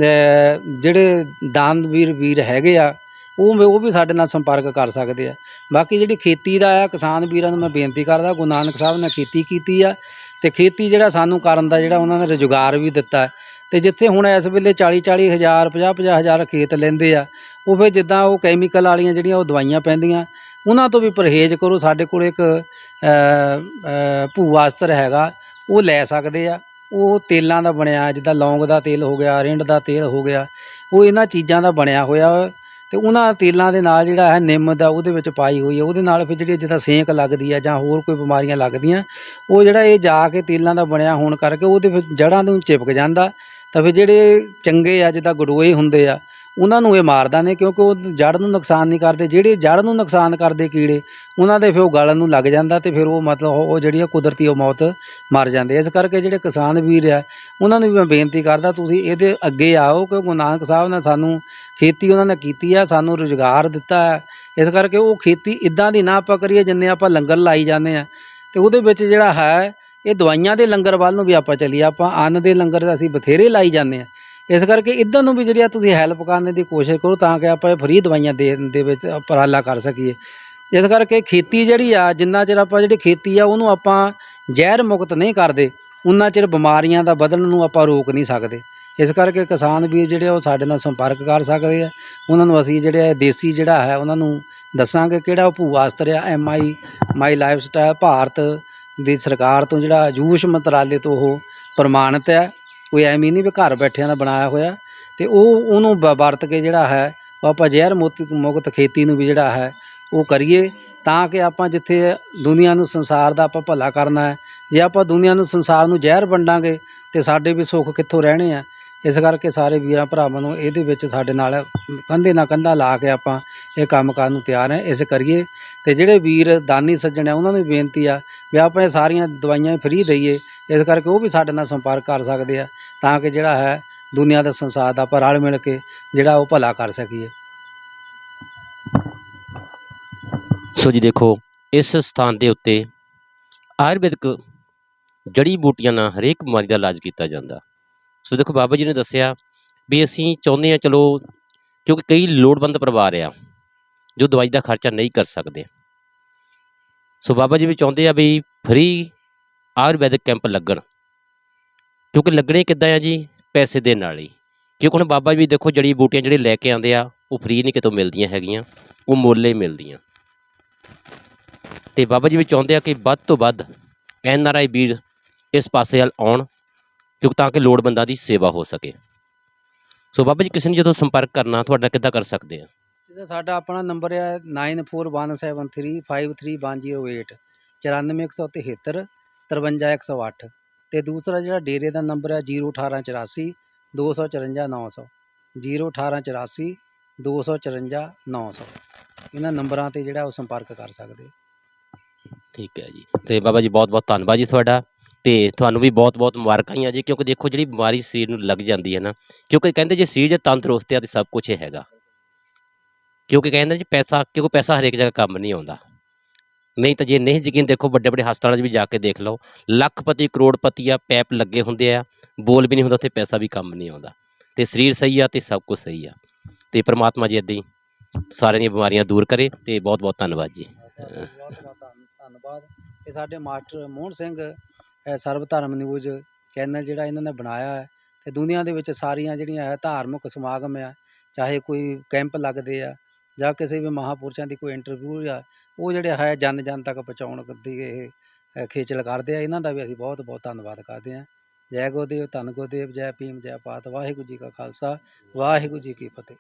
ਅਹ, ਜਿਹੜੇ ਦਾਨਵੀਰ ਵੀਰ ਹੈਗੇ ਆ ਉਹ ਉਹ ਵੀ ਸਾਡੇ ਨਾਲ ਸੰਪਰਕ ਕਰ ਸਕਦੇ ਆ। ਬਾਕੀ ਜਿਹੜੀ ਖੇਤੀ ਦਾ ਆ ਕਿਸਾਨ ਵੀਰਾਂ ਨੂੰ ਮੈਂ ਬੇਨਤੀ ਕਰਦਾ ਗੁਰੂ ਨਾਨਕ ਸਾਹਿਬ ਨੇ ਖੇਤੀ ਕੀਤੀ ਆ ਤੇ ਖੇਤੀ ਜਿਹੜਾ ਸਾਨੂੰ ਕਰਨ ਦਾ ਜਿਹੜਾ ਉਹਨਾਂ ਨੇ ਰੁਜ਼ਗਾਰ ਵੀ ਦਿੱਤਾ। ਹੈ। ਤੇ ਜਿੱਥੇ ਹੁਣ ਇਸ ਵੇਲੇ 40 40 ਹਜ਼ਾਰ 50 50 ਹਜ਼ਾਰ ਖੇਤ ਲੈਂਦੇ ਆ ਉਹ ਫਿਰ ਜਿੱਦਾਂ ਉਹ ਕੈਮੀਕਲ ਵਾਲੀਆਂ ਜਿਹੜੀਆਂ ਉਹ ਦਵਾਈਆਂ ਪੈਂਦੀਆਂ ਉਹਨਾਂ ਤੋਂ ਵੀ ਪਰਹੇਜ਼ ਕਰੋ ਸਾਡੇ ਕੋਲ ਇੱਕ ਅ, ਅ, ਭੂਆ ਅਸਤਰ ਹੈਗਾ ਉਹ ਲੈ ਸਕਦੇ ਆ ਉਹ ਤੇਲਾਂ ਦਾ ਬਣਿਆ ਜਿੱਦਾਂ ਲੌਂਗ ਦਾ ਤੇਲ ਹੋ ਗਿਆ ਰਿੰਡ ਦਾ ਤੇਲ ਹੋ ਗਿਆ ਉਹ ਇਹਨਾਂ ਚੀਜ਼ਾਂ ਦਾ ਬਣਿਆ ਹੋਇਆ ਵਾ ਤੇ ਉਹਨਾਂ ਤੇਲਾਂ ਦੇ ਨਾਲ ਜਿਹੜਾ ਹੈ ਨਿੰਮ ਦਾ ਉਹਦੇ ਵਿੱਚ ਪਾਈ ਹੋਈ ਹੈ ਉਹਦੇ ਨਾਲ ਫਿਰ ਜਿਹੜੀ ਜਿੱਦਾਂ ਸੇਕ ਲੱਗਦੀ ਆ ਜਾਂ ਹੋਰ ਕੋਈ ਬਿਮਾਰੀਆਂ ਲੱਗਦੀਆਂ ਉਹ ਜਿਹੜਾ ਇਹ ਜਾ ਕੇ ਤੇਲਾਂ ਦਾ ਬਣਿਆ ਹੋਣ ਕਰਕੇ ਉਹਦੇ ਵਿੱਚ ਜੜ੍ਹਾਂ ਨੂੰ ਚਿਪਕ ਜਾਂਦਾ ਤਾਂ ਫਿਰ ਜਿਹੜੇ ਚੰਗੇ ਆ, ਜਿੱਦਾਂ ਗਡੋਏ ਹੁੰਦੇ ਆ, ਉਹਨਾਂ ਨੂੰ ਇਹ ਮਾਰਦਾ ਨੇ ਕਿਉਂਕਿ ਉਹ ਜੜ ਨੂੰ ਨੁਕਸਾਨ ਨਹੀਂ ਕਰਦੇ। ਜਿਹੜੇ ਜੜ ਨੂੰ ਨੁਕਸਾਨ ਕਰਦੇ ਕੀੜੇ, ਉਹਨਾਂ ਦੇ ਫਿਰ ਉਹ ਗਲਣ ਨੂੰ ਲੱਗ ਜਾਂਦਾ ਤੇ ਫਿਰ ਉਹ ਮਤਲਬ ਉਹ ਜਿਹੜੀ ਆ ਕੁਦਰਤੀ ਉਹ ਮੌਤ ਮਰ ਜਾਂਦੇ ਇਸ ਕਰਕੇ ਜਿਹੜੇ ਕਿਸਾਨ ਵੀਰ ਆ, ਉਹਨਾਂ ਨੂੰ ਵੀ ਮੈਂ ਬੇਨਤੀ ਕਰਦਾ, ਤੁਸੀਂ ਇਹਦੇ ਅੱਗੇ ਆਓ ਕਿ ਗੁਰੂ ਨਾਨਕ ਸਾਹਿਬ ਨੇ ਸਾਨੂੰ ਖੇਤੀ ਉਹਨਾਂ ਨੇ ਕੀਤੀ ਆ, ਸਾਨੂੰ ਰੁਜ਼ਗਾਰ ਦਿੱਤਾ ਹੈ ਇਸ ਕਰਕੇ ਉਹ ਖੇਤੀ ਇਦਾਂ ਦੀ ਨਾ ਆਪਾਂ ਕਰੀਏ ਜਿੰਨੇ ਆਪਾਂ ਲੰਗਰ ਲਾਈ ਜਾਂਦੇ ਆ। ਤੇ ਉਹਦੇ ਵਿੱਚ ਜਿਹੜਾ ਹੈ ਇਹ ਦਵਾਈਆਂ ਦੇ ਲੰਗਰ ਵੱਲ ਨੂੰ ਵੀ ਆਪਾਂ ਚੱਲੀਏ, ਆਪਾਂ ਅੰਨ ਦੇ ਲੰਗਰ ਅਸੀਂ ਬਥੇਰੇ ਲਾਈ ਜਾਂਦੇ ਆ ਇਸ ਕਰਕੇ ਇਦਾਂ ਨੂੰ ਵੀ ਜਿਹੜੀ ਆ ਤੁਸੀਂ ਹੈਲਪ ਕਰਨ ਦੀ ਕੋਸ਼ਿਸ਼ ਕਰੋ ਤਾਂ ਕਿ ਆਪਾਂ ਇਹ ਫਰੀ ਦਵਾਈਆਂ ਦੇਣ ਦੇ ਵਿੱਚ ਉਪਰਾਲਾ ਕਰ ਸਕੀਏ। ਇਸ ਕਰਕੇ ਖੇਤੀ ਜਿਹੜੀ ਆ, ਜਿੰਨਾ ਚਿਰ ਆਪਾਂ ਜਿਹੜੀ ਖੇਤੀ ਆ, ਉਹਨੂੰ ਆਪਾਂ ਜ਼ਹਿਰ ਮੁਕਤ ਨਹੀਂ ਕਰਦੇ, ਉਨਾ ਚਿਰ ਬਿਮਾਰੀਆਂ ਦਾ ਵਧਣ ਨੂੰ ਆਪਾਂ ਰੋਕ ਨਹੀਂ ਸਕਦੇ। ਇਸ ਕਰਕੇ ਕਿਸਾਨ ਵੀਰ ਜਿਹੜੇ ਆ, ਉਹ ਸਾਡੇ ਨਾਲ ਸੰਪਰਕ ਕਰ ਸਕਦੇ ਆ। ਉਹਨਾਂ ਨੂੰ ਅਸੀਂ ਜਿਹੜੇ ਦੇਸੀ ਜਿਹੜਾ ਹੈ, ਉਹਨਾਂ ਨੂੰ ਦੱਸਾਂਗੇ ਕਿਹੜਾ ਉਹ ਭੂਆ ਅਸਤਰ ਆ M I my lifestyle Bharat ਦੀ ਸਰਕਾਰ ਤੋਂ ਜਿਹੜਾ ਆਯੂਸ਼ ਮੰਤਰਾਲੇ ਤੋਂ ਉਹ ਪ੍ਰਮਾਣਿਤ ਹੈ, ਕੋਈ ਐਵੇਂ ਨਹੀਂ ਵੀ ਘਰ ਬੈਠਿਆਂ ਦਾ ਬਣਾਇਆ ਹੋਇਆ ਤੇ ਉਹ ਉਹਨੂੰ ਬ- ਵਰਤ ਕੇ ਜਿਹੜਾ ਹੈ ਆਪਾਂ ਜ਼ਹਿਰ ਮੁਕਤ ਮੁਕਤ ਖੇਤੀ ਨੂੰ ਵੀ ਜਿਹੜਾ ਹੈ, ਉਹ ਕਰੀਏ ਤਾਂ ਕਿ ਆਪਾਂ ਜਿੱਥੇ ਦੁਨੀਆ ਨੂੰ ਸੰਸਾਰ ਦਾ ਆਪਾਂ ਭਲਾ ਕਰਨਾ ਹੈ, ਜੇ ਆਪਾਂ ਦੁਨੀਆ ਨੂੰ ਸੰਸਾਰ ਨੂੰ ਜ਼ਹਿਰ ਵੰਡਾਂਗੇ ਤੇ ਸਾਡੇ ਵੀ ਸੁੱਖ ਕਿੱਥੋਂ ਰਹਿਣੇ ਆ ਇਸ ਕਰਕੇ ਸਾਰੇ ਵੀਰਾਂ ਭਰਾਵਾਂ ਨੂੰ ਇਹਦੇ ਵਿੱਚ ਸਾਡੇ ਨਾਲ ਕੰਧੇ ਨਾਲ ਕੰਧਾ ਲਾ ਕੇ ਆਪਾਂ ਇਹ ਕੰਮ ਕਰਨ ਨੂੰ ਤਿਆਰ ਹੈ, ਇਸ ਕਰੀਏ। ਤੇ ਜਿਹੜੇ ਵੀਰ ਦਾਨੀ ਸੱਜਣ ਆ, ਉਹਨਾਂ ਨੂੰ ਵੀ ਬੇਨਤੀ ਆ ਵੀ ਆਪਾਂ ਇਹ ਸਾਰੀਆਂ ਦਵਾਈਆਂ ਫ੍ਰੀ ਦਈਏ, ਇਸ ਕਰਕੇ ਉਹ ਵੀ ਸਾਡੇ ਨਾਲ ਸੰਪਰਕ ਕਰ ਸਕਦੇ ਆ, ਤਾਂ ਕਿ ਜਿਹੜਾ ਹੈ ਦੁਨੀਆ ਦਾ ਸੰਸਾਰ ਦਾ ਆਪਾਂ ਰਲ ਮਿਲ ਕੇ ਜਿਹੜਾ ਉਹ ਭਲਾ ਕਰ ਸਕੀਏ। ਸੋ ਜੀ ਦੇਖੋ, ਇਸ ਸਥਾਨ ਦੇ ਉੱਤੇ ਆਯੁਰਵੈਦਿਕ ਜੜੀ ਬੂਟੀਆਂ ਨਾਲ ਹਰੇਕ ਬਿਮਾਰੀ ਦਾ ਇਲਾਜ ਕੀਤਾ ਜਾਂਦਾ। ਸੋ ਦੇਖੋ ਬਾਬਾ ਜੀ ਨੇ ਦੱਸਿਆ ਵੀ ਅਸੀਂ ਚਾਹੁੰਦੇ ਹਾਂ, ਚਲੋ, ਕਿਉਂਕਿ ਕਈ ਲੋੜਵੰਦ ਪਰਿਵਾਰ ਆ ਜੋ ਦਵਾਈ ਦਾ ਖਰਚਾ ਨਹੀਂ ਕਰ ਸਕਦੇ। ਸੋ ਬਾਬਾ ਜੀ ਵੀ ਚਾਹੁੰਦੇ ਆ ਵੀ ਫ੍ਰੀ ਆਯੁਰਵੈਦਿਕ ਕੈਂਪ ਲੱਗਣ। ਕਿਉਂਕਿ ਲੱਗਣੇ ਕਿੱਦਾਂ ਆ ਜੀ? ਪੈਸੇ ਦੇ ਨਾਲ ਹੀ ਕਿਉਂਕਿ ਹੁਣ ਬਾਬਾ ਜੀ ਦੇਖੋ ਜੜੀ ਬੂਟੀਆਂ ਜਿਹੜੇ ਲੈ ਕੇ ਆਉਂਦੇ ਆ, ਉਹ ਫ੍ਰੀ ਨਹੀਂ ਕਿਤੋਂ ਮਿਲਦੀਆਂ ਹੈਗੀਆਂ, ਉਹ ਮੁੱਲੇ ਮਿਲਦੀਆਂ। ਤੇ ਬਾਬਾ ਜੀ ਵੀ ਚਾਹੁੰਦੇ ਆ ਕਿ ਵੱਧ ਤੋਂ ਵੱਧ ਐਨ ਆਰ ਆਈ ਵੀਰ ਇਸ ਪਾਸੇ ਵੱਲ ਆਉਣ। ਕਿਉਂਕਿ ਤਾਂ ਕਿ ਲੋੜਵੰਦਾਂ ਦੀ ਸੇਵਾ ਹੋ ਸਕੇ। ਸੋ ਬਾਬਾ ਜੀ ਕਿਸੇ ਨੇ ਜਦੋਂ ਸੰਪਰਕ ਕਰਨਾ ਤੁਹਾਡਾ ਕਿੱਦਾਂ ਕਰ ਸਕਦੇ ਆ? ਇਹਦਾ ਸਾਡਾ ਆਪਣਾ ਨੰਬਰ ਹੈ 9417353108 94173 53108 ਤੇ ਦੂਸਰਾ ਜਿਹੜਾ ਡੇਰੇ ਦਾ ਨੰਬਰ ਹੈ 01884 254 900 01884 254 900 ਇਹਨਾਂ ਨੰਬਰਾਂ ਤੇ ਜਿਹੜਾ ਉਹ ਸੰਪਰਕ ਕਰ ਸਕਦੇ ਠੀਕ ਹੈ ਜੀ। ਤੇ ਬਾਬਾ ਜੀ ਬਹੁਤ ਬਹੁਤ ਧੰਨਵਾਦ ਜੀ ਤੁਹਾਡਾ। ਤੇ ਤੁਹਾਨੂੰ ਵੀ ਬਹੁਤ ਬਹੁਤ ਮੁਬਾਰਕਾਂ ਹੀ ਆ ਜੀ, ਕਿਉਂਕਿ ਦੇਖੋ ਜਿਹੜੀ ਬਿਮਾਰੀ ਸਰੀਰ ਨੂੰ ਲੱਗ ਜਾਂਦੀ ਹੈ ਨਾ, ਕਿਉਂਕਿ ਕਹਿੰਦੇ ਜੇ ਸਰੀਰ ਜੇ ਤੰਦਰੁਸਤ ਹੈ ਤੇ ਸਭ ਕੁਝ ਹੈਗਾ। ਕਿਉਂਕਿ ਕਹਿੰਦੇ ਜੀ ਪੈਸਾ, ਕਿਉਂਕਿ ਪੈਸਾ ਹਰੇਕ ਜਗ੍ਹਾ ਕੰਮ ਨਹੀਂ ਆਉਂਦਾ। ਨਹੀਂ ਤਾਂ ਜੇ ਨਹੀਂ ਯਕੀਨ ਦੇਖੋ ਵੱਡੇ ਵੱਡੇ ਹਸਪਤਾਲਾਂ 'ਚ ਵੀ ਜਾ ਕੇ ਦੇਖ ਲਓ, ਲੱਖਪਤੀ, ਕਰੋੜਪਤੀ ਆ, ਪੈਪ ਲੱਗੇ ਹੁੰਦੇ ਆ, ਬੋਲ ਵੀ ਨਹੀਂ ਹੁੰਦਾ ਉੱਥੇ ਪੈਸਾ ਵੀ ਕੰਮ ਨਹੀਂ ਆਉਂਦਾ। ਤੇ ਸਰੀਰ ਸਹੀ ਆ ਤੇ ਸਭ ਕੁਝ ਸਹੀ ਆ। ਤੇ ਪ੍ਰਮਾਤਮਾ ਜੀ ਏਦਾਂ ਹੀ ਸਾਰਿਆਂ ਦੀਆਂ ਬਿਮਾਰੀਆਂ ਦੂਰ ਕਰੇ ਤੇ ਬਹੁਤ ਬਹੁਤ ਧੰਨਵਾਦ ਜੀ। ਧੰਨਵਾਦ। ਇਹ ਸਾਡੇ ਮਾਸਟਰ ਮੋਹਨ ਸਿੰਘ ਇਹ ਸਰਬ ਧਰਮ ਨਿਊਜ਼ ਚੈਨਲ ਜਿਹੜਾ ਇਹਨਾਂ ਨੇ ਬਣਾਇਆ ਹੈ ਅਤੇ ਦੁਨੀਆ ਦੇ ਵਿੱਚ ਸਾਰੀਆਂ ਜਿਹੜੀਆਂ ਹੈ ਧਾਰਮਿਕ ਸਮਾਗਮ ਆ ਚਾਹੇ ਕੋਈ ਕੈਂਪ ਲੱਗਦੇ ਆ ਜਾਂ ਕਿਸੇ ਵੀ ਮਹਾਪੁਰਸ਼ਾਂ ਦੀ ਕੋਈ ਇੰਟਰਵਿਊ ਆ ਉਹ ਜਿਹੜੇ ਹੈ ਜਨ ਜਨ ਤੱਕ ਪਹੁੰਚਾਉਣ ਦੀ ਇਹ ਅ, ਖੇਚਲ ਕਰਦੇ ਆ। ਇਹਨਾਂ ਦਾ ਵੀ ਅਸੀਂ ਬਹੁਤ ਬਹੁਤ ਧੰਨਵਾਦ ਕਰਦੇ ਹਾਂ। ਜੈ ਗੁਰਦੇਵ ਧੰਨ ਗੁਰਦੇਵ ਜੈ ਭੀਮ ਜੈ ਪਾਤ ਵਾਹਿਗੁਰੂ ਜੀ ਕਾ ਖਾਲਸਾ ਵਾਹਿਗੁਰੂ ਜੀ ਕੀ ਫਤਿਹ।